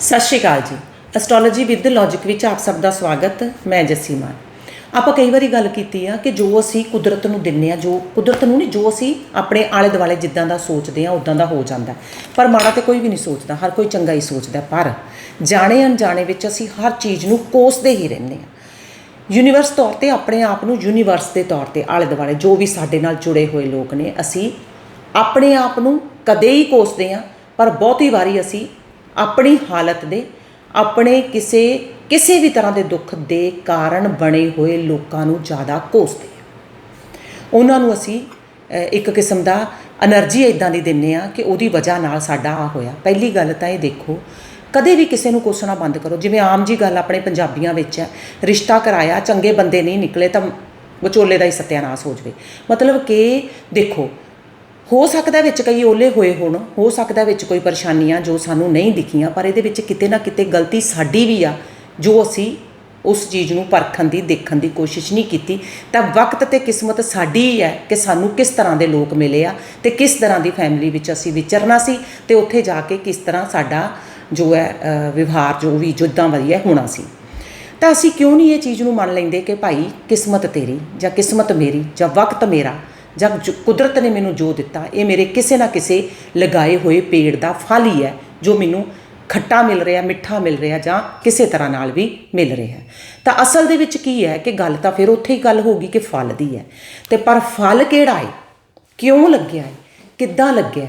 ਸਤਿ ਸ਼੍ਰੀ ਅਕਾਲ ਜੀ। Astrology with logic ਵਿੱਚ ਆਪ ਸਭ ਦਾ ਸਵਾਗਤ, ਮੈਂ ਜੱਸੀ ਮਾਨ ਆਪਾਂ ਕਈ ਵਾਰੀ ਗੱਲ ਕੀਤੀ ਆ ਕਿ ਜੋ ਅਸੀਂ ਕੁਦਰਤ ਨੂੰ ਦਿੰਨੇ ਆ, ਜੋ ਕੁਦਰਤ ਨੂੰ ਨਹੀਂ, ਜੋ ਅਸੀਂ ਆਪਣੇ ਆਲੇ ਦੁਆਲੇ ਜਿੱਦਾਂ ਦਾ ਸੋਚਦੇ ਆ ਉਦਾਂ ਦਾ ਹੋ ਜਾਂਦਾ। ਪਰ ਮਾੜਾ ਤੇ ਕੋਈ ਵੀ ਨਹੀਂ ਸੋਚਦਾ, ਹਰ ਕੋਈ ਚੰਗਾ ਹੀ ਸੋਚਦਾ। ਪਰ ਜਾਣੇ ਅਣਜਾਣੇ ਵਿੱਚ ਅਸੀਂ ਹਰ ਚੀਜ਼ ਨੂੰ ਕੋਸਦੇ ਹੀ ਰਹਿੰਦੇ ਆ। ਯੂਨੀਵਰਸ ਤੌਰ ਤੇ ਆਪਣੇ ਆਪ ਨੂੰ ਯੂਨੀਵਰਸ ਦੇ ਤੌਰ ਤੇ ਆਲੇ ਦੁਆਲੇ ਜੋ ਵੀ ਸਾਡੇ ਨਾਲ ਜੁੜੇ ਹੋਏ ਲੋਕ ਨੇ, ਅਸੀਂ ਆਪਣੇ ਆਪ ਨੂੰ ਕਦੇ ਹੀ ਕੋਸਦੇ ਆ, ਪਰ ਬਹੁਤੀ ਵਾਰੀ ਅਸੀਂ ਆਪਣੀ ਹਾਲਤ ਦੇ, ਆਪਣੇ ਕਿਸੇ ਕਿਸੇ ਵੀ ਤਰ੍ਹਾਂ ਦੇ ਦੁੱਖ ਦੇ ਕਾਰਨ ਬਣੇ ਹੋਏ ਲੋਕਾਂ ਨੂੰ ਜ਼ਿਆਦਾ ਕੋਸਦੇ ਆ। ਉਹਨਾਂ ਨੂੰ ਅਸੀਂ ਇੱਕ ਕਿਸਮ ਦਾ એનર્ਜੀ ਇਦਾਂ ਦੀ ਦਿੰਨੇ ਆ ਕਿ ਉਹਦੀ ਵਜ੍ਹਾ ਨਾਲ ਸਾਡਾ ਆ ਹੋਇਆ। ਪਹਿਲੀ ਗੱਲ ਤਾਂ ਇਹ ਦੇਖੋ, ਕਦੇ ਵੀ ਕਿਸੇ ਨੂੰ ਕੋਸਣਾ ਬੰਦ ਕਰੋ। ਜਿਵੇਂ ਆਮ ਜੀ ਗੱਲ ਆਪਣੇ ਪੰਜਾਬੀਆਂ ਵਿੱਚ ਹੈ, ਰਿਸ਼ਤਾ ਕਰਾਇਆ, ਚੰਗੇ ਬੰਦੇ ਨਹੀਂ ਨਿਕਲੇ ਤਾਂ ਵਿਚੋਲੇ ਦਾ ਹੀ ਸਤਿਆਨਾਸ਼ ਹੋ ਜਵੇ। ਮਤਲਬ ਕਿ ਦੇਖੋ ਹੋ ਸਕਦਾ ਵਿੱਚ ਕਈ ਓਲੇ ਹੋਏ ਹੋਣ, ਹੋ ਸਕਦਾ ਵਿੱਚ ਕੋਈ ਪਰੇਸ਼ਾਨੀਆਂ ਜੋ ਸਾਨੂੰ ਨਹੀਂ ਦਿਖੀਆਂ, ਪਰ ਇਹਦੇ ਵਿੱਚ ਕਿਤੇ ਨਾ ਕਿਤੇ ਗਲਤੀ ਸਾਡੀ ਵੀ ਆ, ਜੋ ਅਸੀਂ ਉਸ ਚੀਜ਼ ਨੂੰ ਪਰਖਣ ਦੀ, ਦੇਖਣ ਦੀ ਕੋਸ਼ਿਸ਼ ਨਹੀਂ ਕੀਤੀ। ਤਾਂ ਵਕਤ ਤੇ ਕਿਸਮਤ ਸਾਡੀ ਹੀ ਹੈ ਕਿ ਸਾਨੂੰ ਕਿਸ ਤਰ੍ਹਾਂ ਦੇ ਲੋਕ ਮਿਲੇ ਆ ਤੇ ਕਿਸ ਤਰ੍ਹਾਂ ਦੀ ਫੈਮਿਲੀ ਵਿੱਚ ਅਸੀਂ ਵਿਚਰਨਾ ਸੀ ਤੇ ਉੱਥੇ ਜਾ ਕੇ ਕਿਸ ਤਰ੍ਹਾਂ ਸਾਡਾ ਜੋ ਹੈ ਵਿਵਹਾਰ ਜੋ ਵੀ ਜਿੱਦਾਂ ਵਧੀਆ ਹੋਣਾ ਸੀ। ਤਾਂ ਅਸੀਂ ਕਿਉਂ ਨਹੀਂ ਇਹ ਚੀਜ਼ ਨੂੰ ਮੰਨ ਲੈਂਦੇ ਕਿ ਭਾਈ ਕਿਸਮਤ ਤੇਰੀ ਜਾਂ ਕਿਸਮਤ ਮੇਰੀ ਜਾਂ ਵਕਤ ਮੇਰਾ ਜਾਂ ਕੁਦਰਤ ਨੇ ਮੈਨੂੰ ਜੋ ਦਿੱਤਾ, ਇਹ ਮੇਰੇ ਕਿਸੇ ਨਾ ਕਿਸੇ ਲਗਾਏ ਹੋਏ ਪੇੜ ਦਾ ਫਲ ਹੀ ਹੈ, ਜੋ ਮੈਨੂੰ ਖੱਟਾ ਮਿਲ ਰਿਹਾ, ਮਿੱਠਾ ਮਿਲ ਰਿਹਾ ਜਾਂ ਕਿਸੇ ਤਰ੍ਹਾਂ ਨਾਲ ਵੀ ਮਿਲ ਰਿਹਾ ਤਾਂ ਅਸਲ ਦੇ ਵਿੱਚ ਕੀ ਹੈ ਕਿ ਗੱਲ ਤਾਂ ਫਿਰ ਉੱਥੇ ਹੀ ਗੱਲ ਹੋਗੀ ਕਿ ਫਲ ਦੀ ਹੈ। ਤੇ ਪਰ ਫਲ ਕਿਹੜਾ ਹੈ? ਕਿਉਂ ਲੱਗਿਆ ਹੈ? ਕਿੱਦਾਂ ਲੱਗਿਆ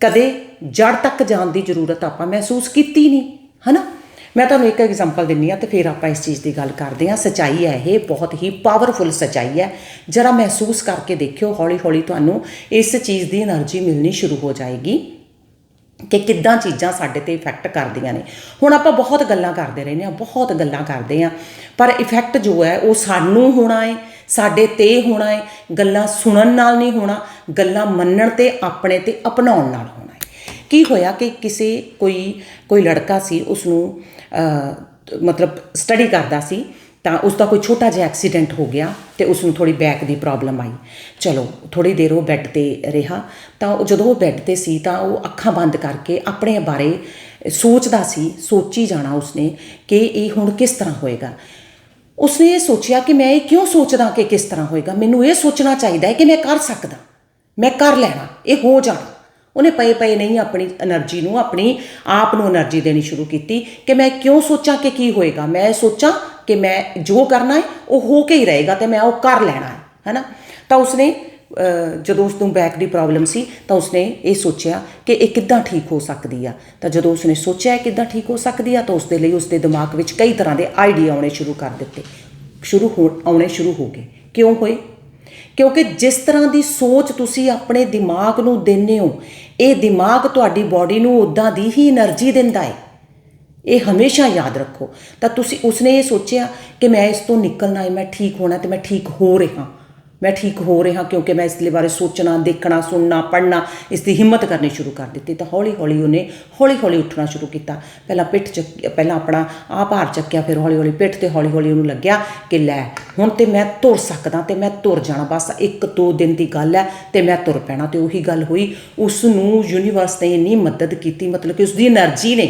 ਕਦੇ ਜੜ ਤੱਕ ਜਾਣ ਦੀ ਜ਼ਰੂਰਤ ਆਪਾਂ ਮਹਿਸੂਸ ਕੀਤੀ ਨਹੀਂ, ਹਨਾ? ਮੈਂ ਤੁਹਾਨੂੰ ਇੱਕ ਐਗਜ਼ਾਮਪਲ ਦਿੰਨੀ ਆ ਤੇ ਫਿਰ ਆਪਾਂ ਇਸ ਚੀਜ਼ ਦੀ ਗੱਲ ਕਰਦੇ ਆ ਸਚਾਈ ਹੈ ਇਹ, ਬਹੁਤ ਹੀ ਪਾਵਰਫੁਲ ਸਚਾਈ ਹੈ। ਜਰਾ ਮਹਿਸੂਸ ਕਰਕੇ ਦੇਖਿਓ, ਹੌਲੀ-ਹੌਲੀ ਤੁਹਾਨੂੰ ਇਸ ਚੀਜ਼ ਦੀ એનર્ਜੀ ਮਿਲਣੀ ਸ਼ੁਰੂ ਹੋ ਜਾਏਗੀ ਕਿ ਕਿੱਦਾਂ ਚੀਜ਼ਾਂ ਸਾਡੇ ਤੇ ਇਫੈਕਟ ਕਰਦੀਆਂ ਨੇ। ਹੁਣ ਆਪਾਂ ਬਹੁਤ ਗੱਲਾਂ ਕਰਦੇ ਰਹਿੰਦੇ ਆ ਬਹੁਤ ਗੱਲਾਂ ਕਰਦੇ ਆ ਪਰ ਇਫੈਕਟ ਜੋ ਹੈ ਉਹ ਸਾਨੂੰ ਹੋਣਾ ਹੈ, ਸਾਡੇ ਤੇ ਹੋਣਾ ਹੈ। ਗੱਲਾਂ ਸੁਣਨ ਨਾਲ ਨਹੀਂ ਹੋਣਾ, ਗੱਲਾਂ ਮੰਨਣ ਤੇ, ਆਪਣੇ ਤੇ, ਅਪਣਾਉਣ ਨਾਲ ਕੀ ਹੋਇਆ ਕਿ ਕਿਸੇ ਕੋਈ ਕੋਈ ਲੜਕਾ ਸੀ ਉਸ ਨੂੰ ਮਤਲਬ ਸਟੱਡੀ ਕਰਦਾ ਸੀ, ਤਾਂ ਉਸ ਦਾ ਕੋਈ ਛੋਟਾ ਜਿਹਾ ਐਕਸੀਡੈਂਟ ਹੋ ਗਿਆ ਤੇ ਉਸ ਨੂੰ ਥੋੜੀ ਬੈਕ ਦੀ ਪ੍ਰੋਬਲਮ ਆਈ। ਚਲੋ ਥੋੜੀ ਦੇਰ ਉਹ ਬੈੱਡ ਤੇ ਰਿਹਾ, ਤਾਂ ਉਹ ਜਦੋਂ ਉਹ ਬੈੱਡ ਤੇ ਸੀ, ਤਾਂ ਉਹ ਅੱਖਾਂ ਬੰਦ ਕਰਕੇ ਆਪਣੇ ਬਾਰੇ ਸੋਚਦਾ ਸੀ, ਸੋਚੀ ਜਾਣਾ ਉਸਨੇ ਕਿ ਇਹ ਹੁਣ ਕਿਸ ਤਰ੍ਹਾਂ ਹੋਏਗਾ। ਉਸਨੇ ਇਹ ਸੋਚਿਆ ਕਿ ਮੈਂ ਇਹ ਕਿਉਂ ਸੋਚਦਾ ਕਿ ਕਿਸ ਤਰ੍ਹਾਂ ਹੋਏਗਾ? ਮੈਨੂੰ ਇਹ ਸੋਚਣਾ ਚਾਹੀਦਾ ਹੈ ਕਿ ਮੈਂ ਕਰ ਸਕਦਾ, ਮੈਂ ਕਰ ਲੈਣਾ, ਇਹ ਹੋ ਜਾਣਾ। ਉਹਨੇ ਪਏ ਪਏ ਨਹੀਂ ਆਪਣੀ એનર્ਜੀ ਨੂੰ, ਆਪਣੀ ਆਪ ਨੂੰ એનર્ਜੀ ਦੇਣੀ ਸ਼ੁਰੂ ਕੀਤੀ ਕਿ ਮੈਂ ਕਿਉਂ ਸੋਚਾਂ ਕਿ ਕੀ ਹੋਏਗਾ? ਮੈਂ ਸੋਚਾਂ ਕਿ ਮੈਂ ਜੋ ਕਰਨਾ ਹੈ, ਉਹ ਹੋ ਕੇ ਹੀ ਰਹੇਗਾ ਤੇ ਮੈਂ ਉਹ ਕਰ ਲੈਣਾ ਹੈ, ਹੈਨਾ? ਤਾਂ ਉਸਨੇ ਜਦੋਂ ਉਸ ਨੂੰ ਬੈਕ ਦੀ ਪ੍ਰੋਬਲਮ ਸੀ, ਤਾਂ ਉਸਨੇ ਇਹ ਸੋਚਿਆ ਕਿ ਇਹ ਕਿੱਦਾਂ ਠੀਕ ਹੋ ਸਕਦੀ ਆ? ਤਾਂ ਜਦੋਂ ਉਸਨੇ ਸੋਚਿਆ ਕਿੱਦਾਂ ਠੀਕ ਹੋ ਸਕਦੀ ਆ, ਤਾਂ ਉਸਦੇ ਲਈ ਉਸਦੇ ਦਿਮਾਗ ਵਿੱਚ ਕਈ ਤਰ੍ਹਾਂ ਦੇ ਆਈਡੀਆ ਆਉਣੇ ਸ਼ੁਰੂ ਕਰ ਦਿੱਤੇ। ਸ਼ੁਰੂ ਹੋਣ ਆਉਣੇ ਸ਼ੁਰੂ ਹੋ ਗਏ। ਕਿਉਂ ਹੋਏ? ਕਿਉਂਕਿ ਜਿਸ ਤਰ੍ਹਾਂ ਦੀ ਸੋਚ ਤੁਸੀਂ ਆਪਣੇ ਦਿਮਾਗ ਨੂੰ ਦਿੰਨੇ ਹੋ, ਇਹ ਦਿਮਾਗ ਤੁਹਾਡੀ ਬਾਡੀ ਨੂੰ ਉਦਾਂ ਦੀ ਹੀ એનર્ਜੀ ਦਿੰਦਾ ਹੈ ਇਹ ਹਮੇਸ਼ਾ ਯਾਦ ਰੱਖੋ। ਤਾਂ ਤੁਸੀਂ ਉਸਨੇ ਇਹ ਸੋਚਿਆ ਕਿ ਮੈਂ ਇਸ ਤੋਂ ਨਿਕਲਣਾ ਹੈ ਮੈਂ ਠੀਕ ਹੋਣਾ ਤੇ ਮੈਂ ਠੀਕ ਹੋ ਰਿਹਾ। ਮੈਂ ਠੀਕ ਹੋ ਰਿਹਾ ਕਿਉਂਕਿ ਮੈਂ ਇਸ ਦੇ ਬਾਰੇ ਸੋਚਣਾ, ਦੇਖਣਾ, ਸੁਣਨਾ ਪੜਨਾ ਇਸ ਦੀ ਹਿੰਮਤ ਕਰਨੀ ਸ਼ੁਰੂ ਕਰ ਦਿੱਤੀ। ਤਾਂ ਹੌਲੀ ਹੌਲੀ ਉਹਨੇ ਹੌਲੀ ਹੌਲੀ ਉੱਠਣਾ ਸ਼ੁਰੂ ਕੀਤਾ। ਪਹਿਲਾਂ ਪਿੱਠ ਚੱਕ, ਪਹਿਲਾਂ ਆਪਣਾ ਆਹ ਭਾਰ ਚੱਕਿਆ, ਫਿਰ ਹੌਲੀ ਹੌਲੀ ਪਿੱਠ ਤੇ ਹੌਲੀ ਹੌਲੀ ਉਹਨੂੰ ਲੱਗਿਆ ਕਿ ਲੈ, ਹੁਣ ਤੇ ਮੈਂ ਤੁਰ ਸਕਦਾ ਤੇ ਮੈਂ ਤੁਰ ਜਾਣਾ। ਬਸ ਇੱਕ ਦੋ ਦਿਨ ਦੀ ਗੱਲ ਹੈ ਤੇ ਮੈਂ ਤੁਰ ਪੈਣਾ ਤੇ ਉਹੀ ਗੱਲ ਹੋਈ। ਉਸ ਨੂੰ ਯੂਨੀਵਰਸ ਨੇ ਇੰਨੀ ਮਦਦ ਕੀਤੀ, ਮਤਲਬ ਕਿ ਉਸ ਦੀ એનર્ਜੀ ਨੇ,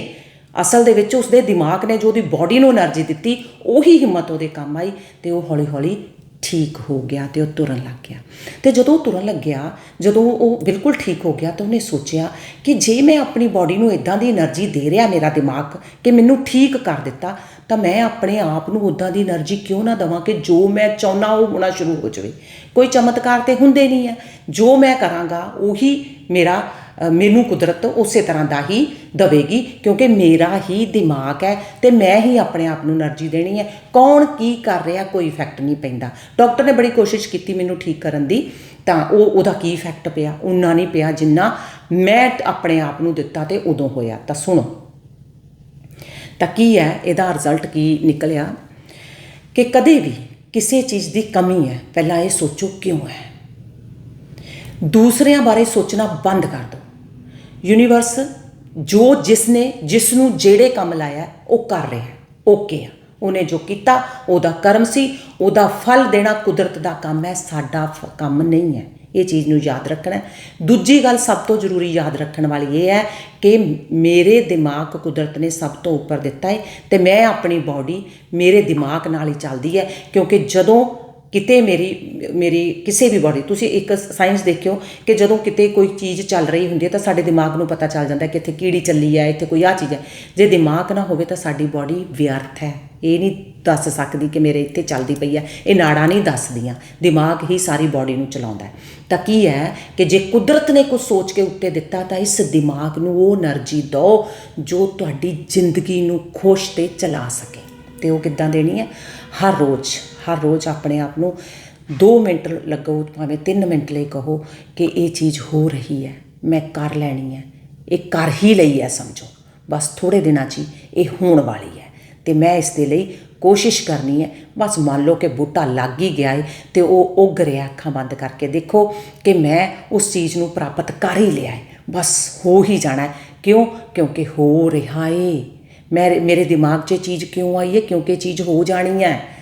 ਅਸਲ ਦੇ ਵਿੱਚ ਉਸਦੇ ਦਿਮਾਗ ਨੇ ਜੋ ਉਹਦੀ ਬਾਡੀ ਨੂੰ એનર્ਜੀ ਦਿੱਤੀ, ਉਹੀ ਹਿੰਮਤ ਉਹਦੇ ਕੰਮ ਆਈ ਤੇ ਉਹ ਹੌਲੀ-ਹੌਲੀ ਠੀਕ ਹੋ ਗਿਆ ਤੇ ਉਹ ਤੁਰਨ ਲੱਗ ਗਿਆ। ਤੇ ਜਦੋਂ ਉਹ ਤੁਰਨ ਲੱਗਿਆ, ਜਦੋਂ ਉਹ ਬਿਲਕੁਲ ਠੀਕ ਹੋ ਗਿਆ ਤਾਂ ਉਹਨੇ ਸੋਚਿਆ ਕਿ ਜੇ ਮੈਂ ਆਪਣੀ ਬਾਡੀ ਨੂੰ ਇਦਾਂ ਦੀ એનર્ਜੀ ਦੇ ਰਿਹਾ ਮੇਰਾ ਦਿਮਾਗ ਕਿ ਮੈਨੂੰ ਠੀਕ ਕਰ ਦਿੱਤਾ, ਤਾਂ ਮੈਂ ਆਪਣੇ ਆਪ ਨੂੰ ਉਦਾਂ ਦੀ એનર્ਜੀ ਕਿਉਂ ਨਾ ਦਵਾਂ ਕਿ ਜੋ ਮੈਂ ਚਾਹਨਾ ਉਹ ਹੋਣਾ ਸ਼ੁਰੂ ਹੋ ਜਾਵੇ। ਕੋਈ ਚਮਤਕਾਰ ਤੇ ਹੁੰਦੇ ਨਹੀਂ ਹੈ ਜੋ ਮੈਂ ਕਰਾਂਗਾ, ਉਹੀ ਮੇਰਾ ਮੈਨੂੰ ਕੁਦਰਤ ਉਸੇ ਤਰ੍ਹਾਂ ਦਾ ਹੀ ਦਵੇਗੀ, ਕਿਉਂਕਿ ਮੇਰਾ ਹੀ ਦਿਮਾਗ ਹੈ ਤੇ ਮੈਂ ਹੀ ਆਪਣੇ ਆਪ ਨੂੰ એનર્ਜੀ ਦੇਣੀ ਹੈ। ਕੌਣ ਕੀ ਕਰ ਰਿਹਾ ਕੋਈ ਇਫੈਕਟ ਨਹੀਂ ਪੈਂਦਾ। ਡਾਕਟਰ ਨੇ ਬੜੀ ਕੋਸ਼ਿਸ਼ ਕੀਤੀ ਮੈਨੂੰ ਠੀਕ ਕਰਨ ਦੀ, ਤਾਂ ਉਹ ਉਹਦਾ ਕੀ ਇਫੈਕਟ ਪਿਆ? ਉਨਾ ਨਹੀਂ ਪਿਆ ਜਿੰਨਾ ਮੈਂ ਆਪਣੇ ਆਪ ਨੂੰ ਦਿੱਤਾ ਤੇ ਉਦੋਂ ਹੋਇਆ। ਤਾਂ ਸੁਣੋ। ਤਾਂ ਕੀ ਹੈ? ਇਹਦਾ ਰਿਜ਼ਲਟ ਕੀ ਨਿਕਲਿਆ? ਕਿ ਕਦੇ ਵੀ ਕਿਸੇ ਚੀਜ਼ ਦੀ ਕਮੀ ਹੈ, ਪਹਿਲਾਂ ਇਹ ਸੋਚੋ ਕਿਉਂ ਹੈ? ਦੂਸਰਿਆਂ ਬਾਰੇ ਸੋਚਣਾ ਬੰਦ ਕਰ ਦਿਓ। ਯੂਨੀਵਰਸ ਜੋ ਜਿਸ ਨੇ ਜਿਸ ਨੂੰ ਜਿਹੜੇ ਕੰਮ ਲਾਇਆ, ਉਹ ਕਰ ਰਿਹਾ ਓਕੇ ਆ। ਉਹਨੇ ਜੋ ਕੀਤਾ, ਉਹਦਾ ਕਰਮ ਸੀ, ਉਹਦਾ ਫਲ ਦੇਣਾ ਕੁਦਰਤ ਦਾ ਕੰਮ ਹੈ, ਸਾਡਾ ਫ- ਕੰਮ ਨਹੀਂ ਹੈ। ਇਹ ਚੀਜ਼ ਨੂੰ ਯਾਦ ਰੱਖਣਾ ਦੂਜੀ ਗੱਲ ਸਭ ਤੋਂ ਜ਼ਰੂਰੀ ਯਾਦ ਰੱਖਣ ਵਾਲੀ ਇਹ ਹੈ ਕਿ ਮੇਰੇ ਦਿਮਾਗ ਕੁਦਰਤ ਨੇ ਸਭ ਤੋਂ ਉੱਪਰ ਦਿੱਤਾ ਹੈ ਤੇ ਮੈਂ ਆਪਣੀ ਬਾਡੀ ਮੇਰੇ ਦਿਮਾਗ ਨਾਲ ਹੀ ਚੱਲਦੀ ਹੈ, ਕਿਉਂਕਿ ਜਦੋਂ ਕਿਤੇ ਮੇਰੀ ਮੇਰੀ ਕਿਸੇ ਵੀ ਬਾਡੀ ਤੁਸੀਂ ਇੱਕ ਸਾਇੰਸ ਦੇਖਿਓ ਕਿ ਜਦੋਂ ਕਿਤੇ ਕੋਈ ਚੀਜ਼ ਚੱਲ ਰਹੀ ਹੁੰਦੀ ਹੈ ਤਾਂ ਸਾਡੇ ਦਿਮਾਗ ਨੂੰ ਪਤਾ ਚੱਲ ਜਾਂਦਾ ਕਿ ਇੱਥੇ ਕੀੜੀ ਚੱਲੀ ਹੈ, ਇੱਥੇ ਕੋਈ ਆ ਚੀਜ਼ ਹੈ। ਜੇ ਦਿਮਾਗ ਨਾ ਹੋਵੇ ਤਾਂ ਸਾਡੀ ਬਾਡੀ ਵਿਅਰਥ ਹੈ। ਇਹ ਨਹੀਂ ਦੱਸ ਸਕਦੀ ਕਿ ਮੇਰੇ ਇੱਥੇ ਚੱਲਦੀ ਪਈ ਹੈ। ਇਹ ਨਾੜਾਂ ਨਹੀਂ ਦੱਸਦੀਆਂ। ਦਿਮਾਗ ਹੀ ਸਾਰੀ ਬਾਡੀ ਨੂੰ ਚਲਾਉਂਦਾ ਹੈ। ਤਾਂ ਕੀ ਹੈ ਕਿ ਜੇ ਕੁਦਰਤ ਨੇ ਕੁਝ ਸੋਚ ਕੇ ਉੱਤੇ ਦਿੱਤਾ ਤਾਂ ਇਸ ਦਿਮਾਗ ਨੂੰ ਉਹ એનર્ਜੀ ਦਿਓ ਜੋ ਤੁਹਾਡੀ ਜ਼ਿੰਦਗੀ ਨੂੰ ਖੁਸ਼ ਤੇ ਚਲਾ ਸਕੇ। ਤੇ ਉਹ ਕਿੱਦਾਂ ਦੇਣੀ ਹੈ? ਹਰ ਰੋਜ਼ ਹਰ ਰੋਜ਼ ਆਪਣੇ ਆਪ ਨੂੰ 2 ਮਿੰਟ ਲੱਗੋ, ਭਾਵੇਂ 3 ਮਿੰਟ ਲਈ ਕਹੋ ਕਿ ਇਹ ਚੀਜ਼ ਹੋ ਰਹੀ ਹੈ, ਮੈਂ ਕਰ ਲੈਣੀ ਹੈ, ਇਹ ਕਰ ਹੀ ਲਈ ਹੈ ਸਮਝੋ। ਬਸ ਥੋੜੇ ਦਿਨਾਂ 'ਚ ਹੀ ਇਹ ਹੋਣ ਵਾਲੀ ਹੈ ਤੇ ਮੈਂ ਇਸ ਦੇ ਲਈ ਕੋਸ਼ਿਸ਼ ਕਰਨੀ ਹੈ। ਬਸ ਮੰਨ ਲਓ ਕਿ ਬੂਟਾ ਲੱਗ ਹੀ ਗਿਆ ਹੈ ਤੇ ਉਹ ਉੱਗ ਰਿਹਾ ਅੱਖਾਂ ਬੰਦ ਕਰਕੇ। ਦੇਖੋ ਕਿ ਮੈਂ ਉਸ ਚੀਜ਼ ਨੂੰ ਪ੍ਰਾਪਤ ਕਰ ਹੀ ਲਿਆ ਹੈ ਬਸ ਹੋ ਹੀ ਜਾਣਾ ਹੈ। ਕਿਉਂ? ਕਿਉਂਕਿ ਹੋ ਰਿਹਾ ਏ। ਮੇਰੇ ਮੇਰੇ ਦਿਮਾਗ 'ਚ ਇਹ ਚੀਜ਼ ਕਿਉਂ ਆਈ ਹੈ? ਕਿਉਂਕਿ ਇਹ ਚੀਜ਼ ਹੋ ਜਾਣੀ ਹੈ।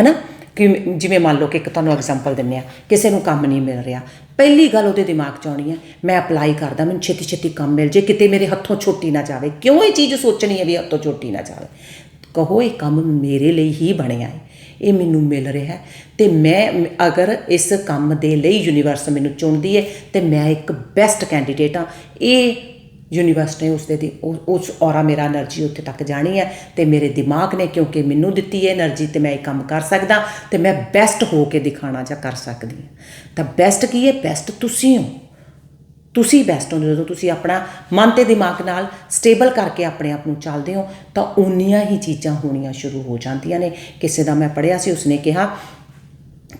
ਹਨਾ? ਕਿ ਜਿਵੇਂ ਮੰਨ ਲਓ ਕਿ ਇੱਕ ਤੁਹਾਨੂੰ ਐਗਜ਼ਾਮਪਲ ਦਿੰਨੇ ਆ, ਕਿਸੇ ਨੂੰ ਕੰਮ ਨਹੀਂ ਮਿਲ ਰਿਹਾ। ਪਹਿਲੀ ਗੱਲ ਉਹਦੇ ਦਿਮਾਗ 'ਚ ਆਉਣੀ ਹੈ ਮੈਂ ਅਪਲਾਈ ਕਰਦਾ, ਮੈਨੂੰ ਛੇਤੀ ਛੇਤੀ ਕੰਮ ਮਿਲ ਜੇ, ਕਿਤੇ ਮੇਰੇ ਹੱਥੋਂ ਛੋਟੀ ਨਾ ਜਾਵੇ। ਕਿਉਂ ਇਹ ਚੀਜ਼ ਸੋਚਣੀ ਹੈ ਵੀ ਹੱਥੋਂ ਛੋਟੀ ਨਾ ਜਾਵੇ? ਕਹੋ, ਇਹ ਕੰਮ ਮੇਰੇ ਲਈ ਹੀ ਬਣਿਆ ਹੈ। ਇਹ ਮੈਨੂੰ ਮਿਲ ਰਿਹਾ ਹੈ। ਤੇ ਮੈਂ, ਅਗਰ ਇਸ ਕੰਮ ਦੇ ਲਈ ਯੂਨੀਵਰਸ ਮੈਨੂੰ ਚੁਣਦੀ ਹੈ, ਤੇ ਮੈਂ ਇੱਕ ਬੈਸਟ ਕੈਂਡੀਡੇਟ ਹਾਂ। ਇਹ ਯੂਨੀਵਰਸ ਨੇ ਉਸ ਦੇ ਉਸ ਔਰਾ ਮੇਰਾ એનર્ਜੀ ਉੱਥੇ ਤੱਕ ਜਾਣੀ ਹੈ ਤੇ ਮੇਰੇ ਦਿਮਾਗ ਨੇ ਕਿਉਂਕਿ ਮੈਨੂੰ ਦਿੱਤੀ ਹੈ એનર્ਜੀ ਤੇ ਮੈਂ ਇਹ ਕੰਮ ਕਰ ਸਕਦਾ ਤੇ ਮੈਂ ਬੈਸਟ ਹੋ ਕੇ ਦਿਖਾਣਾ ਜਾਂ ਕਰ ਸਕਦੀ ਹਾਂ। ਤਾਂ ਬੈਸਟ ਕੀ ਹੈ? ਬੈਸਟ ਤੁਸੀਂ ਹੋ। ਤੁਸੀਂ ਬੈਸਟ ਹੋ। ਜਦੋਂ ਤੁਸੀਂ ਆਪਣਾ ਮਨ ਤੇ ਦਿਮਾਗ ਨਾਲ ਸਟੇਬਲ ਕਰਕੇ ਆਪਣੇ ਆਪ ਨੂੰ ਚੱਲਦੇ ਹੋ, ਤਾਂ ਉਨੀਆਂ ਹੀ ਚੀਜ਼ਾਂ ਹੋਣੀਆਂ ਸ਼ੁਰੂ ਹੋ ਜਾਂਦੀਆਂ ਨੇ। ਕਿਸੇ ਦਾ ਮੈਂ ਪੜਿਆ ਸੀ, ਉਸਨੇ ਕਿਹਾ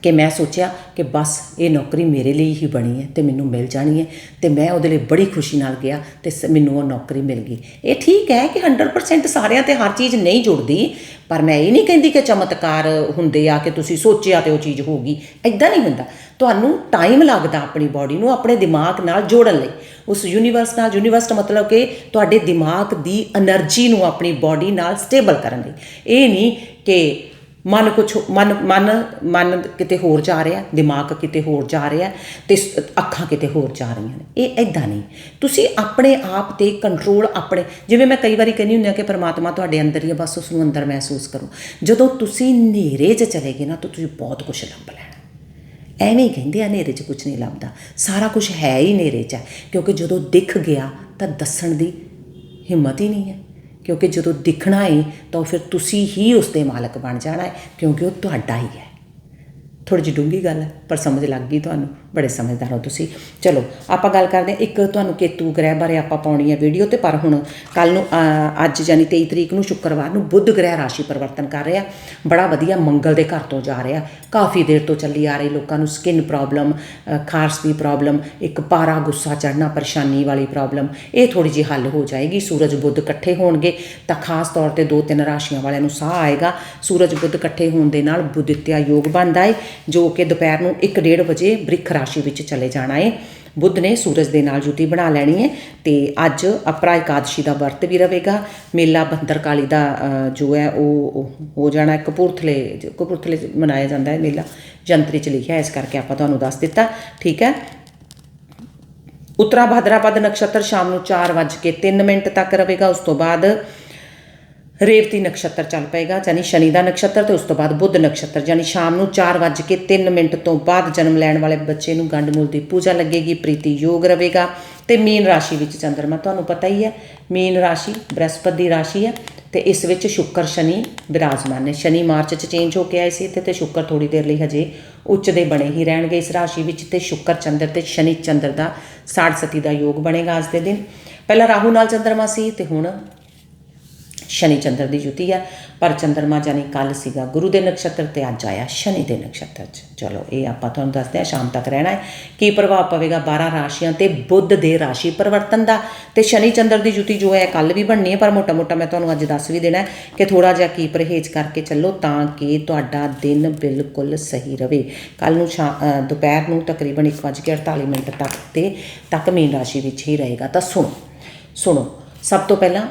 ਕਿ ਮੈਂ ਸੋਚਿਆ ਕਿ ਬਸ ਇਹ ਨੌਕਰੀ ਮੇਰੇ ਲਈ ਹੀ ਬਣੀ ਹੈ ਤੇ ਮੈਨੂੰ ਮਿਲ ਜਾਣੀ ਹੈ ਤੇ ਮੈਂ ਉਹਦੇ ਲਈ ਬੜੀ ਖੁਸ਼ੀ ਨਾਲ ਗਿਆ ਤੇ ਮੈਨੂੰ ਉਹ ਨੌਕਰੀ ਮਿਲ ਗਈ। ਇਹ ਠੀਕ ਹੈ ਕਿ 100% ਸਾਰਿਆਂ ਤੇ ਹਰ ਚੀਜ਼ ਨਹੀਂ ਜੁੜਦੀ, ਪਰ ਮੈਂ ਇਹ ਨਹੀਂ ਕਹਿੰਦੀ ਕਿ ਚਮਤਕਾਰ ਹੁੰਦੇ ਆ ਕਿ ਤੁਸੀਂ ਸੋਚਿਆ ਤੇ ਉਹ ਚੀਜ਼ ਹੋ ਗਈ ਐਦਾਂ ਨਹੀਂ ਹੁੰਦਾ। ਤੁਹਾਨੂੰ ਟਾਈਮ ਲੱਗਦਾ ਆਪਣੀ ਬਾਡੀ ਨੂੰ ਆਪਣੇ ਦਿਮਾਗ ਨਾਲ ਜੋੜਨ ਲਈ। ਉਸ ਯੂਨੀਵਰਸ ਨਾਲ ਯੂਨੀਵਰਸ ਦਾ ਮਤਲਬ ਕਿ ਤੁਹਾਡੇ ਦਿਮਾਗ ਦੀ એનર્ਜੀ ਨੂੰ ਆਪਣੀ ਬਾਡੀ ਨਾਲ ਸਟੇਬਲ ਕਰਨ ਲਈ। ਇਹ ਨਹੀਂ ਕਿ ਮਨ ਕੁਛ ਮਨ ਮਨ ਮਨ ਕਿਤੇ ਹੋਰ ਜਾ ਰਿਹਾ, ਦਿਮਾਗ ਕਿਤੇ ਹੋਰ ਜਾ ਰਿਹਾ ਤੇ ਸ- ਅੱਖਾਂ ਕਿਤੇ ਹੋਰ ਜਾ ਰਹੀਆਂ ਨੇ। ਇਹ ਐਦਾਂ ਨਹੀਂ। ਤੁਸੀਂ ਆਪਣੇ ਆਪ ਤੇ ਕੰਟਰੋਲ ਆਪਣੇ, ਜਿਵੇਂ ਮੈਂ ਕਈ ਵਾਰੀ ਕਹਿੰਦੀ ਹੁੰਦੀ ਆ ਕਿ ਪਰਮਾਤਮਾ ਤੁਹਾਡੇ ਅੰਦਰ ਹੀ ਹੈ ਬਸ ਉਸ ਨੂੰ ਅੰਦਰ ਮਹਿਸੂਸ ਕਰੋ। ਜਦੋਂ ਤੁਸੀਂ ਹਨੇਰੇ 'ਚ ਚਲੇ ਗਏ ਨਾ, ਤਾਂ ਤੁਸੀਂ ਬਹੁਤ ਕੁਝ ਲੱਭ ਲੈਣਾ। ਐਵੇਂ ਹੀ ਕਹਿੰਦੇ ਆ, ਹਨੇਰੇ 'ਚ ਕੁਝ ਨਹੀਂ ਲੱਭਦਾ। ਸਾਰਾ ਕੁਝ ਹੈ ਹੀ ਹਨੇਰੇ 'ਚ ਹੈ, ਕਿਉਂਕਿ ਜਦੋਂ ਦਿਖ ਗਿਆ, ਤਾਂ ਦੱਸਣ ਦੀ ਹਿੰਮਤ ਹੀ ਨਹੀਂ ਹੈ। ਕਿਉਂਕਿ ਜਦੋਂ ਦਿਖਣਾ ਏ, ਤਾਂ ਫਿਰ ਤੁਸੀਂ ਹੀ ਉਸ ਦੇ ਮਾਲਕ ਬਣ ਜਾਣਾ ਹੈ ਕਿਉਂਕਿ ਉਹ ਤੁਹਾਡਾ ਹੀ ਹੈ। ਥੋੜੀ ਜਿਹੀ ਡੂੰਗੀ ਗੱਲ ਹੈ, ਪਰ ਸਮਝ ਲੱਗ ਗਈ ਤੁਹਾਨੂੰ। ਬੜੇ ਸਮਝਦਾਰ ਹੋ ਤੁਸੀਂ ਚਲੋ, ਆਪਾਂ ਗੱਲ ਕਰਦੇ ਹਾਂ ਇੱਕ ਤੁਹਾਨੂੰ ਕੇਤੂ ਗ੍ਰਹਿ ਬਾਰੇ ਆਪਾਂ ਪਾਉਣੀ ਹੈ ਵੀਡੀਓ ਤੇ, ਪਰ ਹੁਣ ਕੱਲ ਨੂੰ ਅੱਜ ਯਾਨੀ 23 ਤਰੀਕ ਨੂੰ ਸ਼ੁੱਕਰਵਾਰ ਨੂੰ ਬੁੱਧ ਗ੍ਰਹਿ ਰਾਸ਼ੀ ਪਰਿਵਰਤਨ ਕਰ ਰਿਹਾ। ਬੜਾ ਵਧੀਆ ਮੰਗਲ ਦੇ ਘਰ ਤੋਂ ਜਾ ਰਿਹਾ। ਕਾਫੀ ਦੇਰ ਤੋਂ ਚੱਲੀ ਆ ਰਹੀ ਲੋਕਾਂ ਨੂੰ ਸਕਿਨ ਪ੍ਰੋਬਲਮ ਖਾਰਸ ਦੀ ਪ੍ਰੋਬਲਮ ਇੱਕ ਪਾਰਾ ਗੁੱਸਾ ਚੜ੍ਹਨਾ, ਪਰੇਸ਼ਾਨੀ ਵਾਲੀ ਪ੍ਰੋਬਲਮ ਇਹ ਥੋੜੀ ਜਿਹੀ ਹੱਲ ਹੋ ਜਾਏਗੀ। ਸੂਰਜ ਬੁੱਧ ਇਕੱਠੇ ਹੋਣਗੇ ਤਾਂ ਖਾਸ ਤੌਰ ਤੇ ਦੋ ਤਿੰਨ ਰਾਸ਼ੀਆਂ ਵਾਲਿਆਂ ਨੂੰ ਸਾਹ ਆਏਗਾ। ਸੂਰਜ ਬੁੱਧ ਇਕੱਠੇ ਹੋਣ ਦੇ ਨਾਲ ਬੁੱਧਿਤਿਆ ਯੋਗ ਬਣਦਾ ਹੈ ਜੋ ਕਿ ਦੁਪਹਿਰ ਨੂੰ 1:30 ਵਜੇ ਬ੍ਰਿਖ ਰਾਸ਼ੀ ਵਿੱਚ ਚਲੇ ਜਾਣਾ ਹੈ ਬੁੱਧ ਨੇ ਸੂਰਜ ਦੇ ਨਾਲ ਜੁਤੀ ਬਣਾ ਲੈਣੀ ਹੈ ਤੇ ਅੱਜ ਅਪਰਾ ਇਕਾਦਸ਼ੀ ਦਾ ਵਰਤ ਵੀ ਰਹੇਗਾ। ਮੇਲਾ ਬੰਦਰਕਾਲੀ ਦਾ ਜੋ ਹੈ, ਉਹ ਹੋ ਜਾਣਾ ਕਪੂਰਥਲੇ ਕਪੂਰਥਲੇ ਮਨਾਇਆ ਜਾਂਦਾ ਹੈ ਮੇਲਾ। ਜੰਤਰੀ ਚ ਲਿਖਿਆ ਇਸ ਕਰਕੇ ਆਪਾਂ ਤੁਹਾਨੂੰ ਦੱਸ ਦਿੱਤਾ। ਠੀਕ ਹੈ? ਉਤਰਾ ਭਾਦਰਾਪਦ ਨਕਸ਼ਤਰ ਸ਼ਾਮ ਨੂੰ 4:03 ਮਿੰਟ ਤੱਕ ਰਹੇਗਾ। ਉਸ ਤੋਂ ਬਾਅਦ ਰੇਵਤੀ ਨਕਸ਼ਤਰ ਚੱਲ ਪਏਗਾ, ਯਾਨੀ ਸ਼ਨੀ ਦਾ ਨਕਸ਼ਤਰ ਤੇ ਉਸ ਤੋਂ ਬਾਅਦ ਬੁੱਧ ਨਕਸ਼ਤਰ, ਯਾਨੀ ਸ਼ਾਮ ਨੂੰ 4:03 ਮਿੰਟ ਤੋਂ ਬਾਅਦ ਜਨਮ ਲੈਣ ਵਾਲੇ ਬੱਚੇ ਨੂੰ ਗੰਡਮੂਲ ਦੀ ਪੂਜਾ ਲੱਗੇਗੀ, ਪ੍ਰੀਤੀ ਯੋਗ ਰਹੇਗਾ ਤੇ ਮੀਨ ਰਾਸ਼ੀ ਵਿੱਚ ਚੰਦਰਮਾ ਤੁਹਾਨੂੰ ਪਤਾ ਹੀ ਹੈ, ਮੀਨ ਰਾਸ਼ੀ ਬ੍ਰਹਸਪਤੀ ਦੀ ਰਾਸ਼ੀ ਹੈ ਤੇ ਇਸ ਵਿੱਚ ਸ਼ੁੱਕਰ, ਸ਼ਨੀ ਵਿਰਾਜਮਾਨ ਨੇ, ਸ਼ਨੀ ਮਾਰਚ ਚ ਚੇਂਜ ਹੋ ਕੇ ਆਏ ਸੀ ਇੱਥੇ ਤੇ ਸ਼ੁੱਕਰ ਥੋੜੀ ਦੇਰ ਲਈ ਹਜੇ ਉੱਚ ਦੇ ਬਣੇ ਹੀ ਰਹਿਣਗੇ ਇਸ ਰਾਸ਼ੀ ਵਿੱਚ ਤੇ ਸ਼ੁੱਕਰ, ਚੰਦਰ ਤੇ ਸ਼ਨੀ, ਚੰਦਰ ਦਾ ਸਾੜ ਸਤੀ ਦਾ ਯੋਗ ਬਣੇਗਾ ਅੱਜ ਦੇ ਦਿਨ। ਪਹਿਲਾਂ ਰਾਹੂ ਨਾਲ ਚੰਦਰਮਾ ਸੀ ਤੇ ਹੁਣ ਸ਼ਨੀ ਚੰਦਰ ਦੀ ਜੁਤੀ ਹੈ, ਪਰ ਚੰਦਰਮਾ ਜਾਨੀ ਕੱਲ ਸੀਗਾ, ਗੁਰੂ ਦੇ ਨਕਸ਼ਤਰ ਤੇ ਅੱਜ ਆਇਆ ਸ਼ਨੀ ਦੇ ਨਕਸ਼ਤਰ 'ਚ। ਚਲੋ, ਇਹ ਆਪਾਂ ਤੁਹਾਨੂੰ ਦੱਸਦੇ ਹਾਂ, ਸ਼ਾਮ ਤੱਕ ਰਹਿਣਾ ਹੈ। ਕੀ ਪ੍ਰਭਾਵ ਪਵੇਗਾ? 12 ਰਾਸ਼ੀਆਂ ਤੇ ਬੁੱਧ ਦੇ ਰਾਸ਼ੀ ਪਰਿਵਰਤਨ ਦਾ। ਤੇ ਸ਼ਨੀ ਚੰਦਰ ਦੀ ਜੁਤੀ ਜੋ ਹੈ ਕੱਲ ਵੀ ਬਣਨੀ ਹੈ, ਪਰ ਮੋਟਾ ਮੋਟਾ ਮੈਂ ਤੁਹਾਨੂੰ ਅੱਜ ਦੱਸ ਵੀ ਦੇਣਾ ਕਿ ਥੋੜਾ ਜਿਹਾ ਕੀ ਪਰਹੇਜ਼ ਕਰਕੇ ਚੱਲੋ ਤਾਂ ਕਿ ਤੁਹਾਡਾ ਦਿਨ ਬਿਲਕੁਲ ਸਹੀ ਰਵੇ। ਕੱਲ ਨੂੰ ਸ਼ਾ- ਦੁਪਹਿਰ ਨੂੰ ਤਕਰੀਬਨ 1:48 ਮਿੰਟ ਤੱਕ ਤੇ ਤੱਕ ਮੀਨ ਰਾਸ਼ੀ ਵਿੱਚ ਹੀ ਰਹੇਗਾ। ਤਾਂ ਸੁਣੋ ਸੁਣੋ, ਸਭ ਤੋਂ ਪਹਿਲਾਂ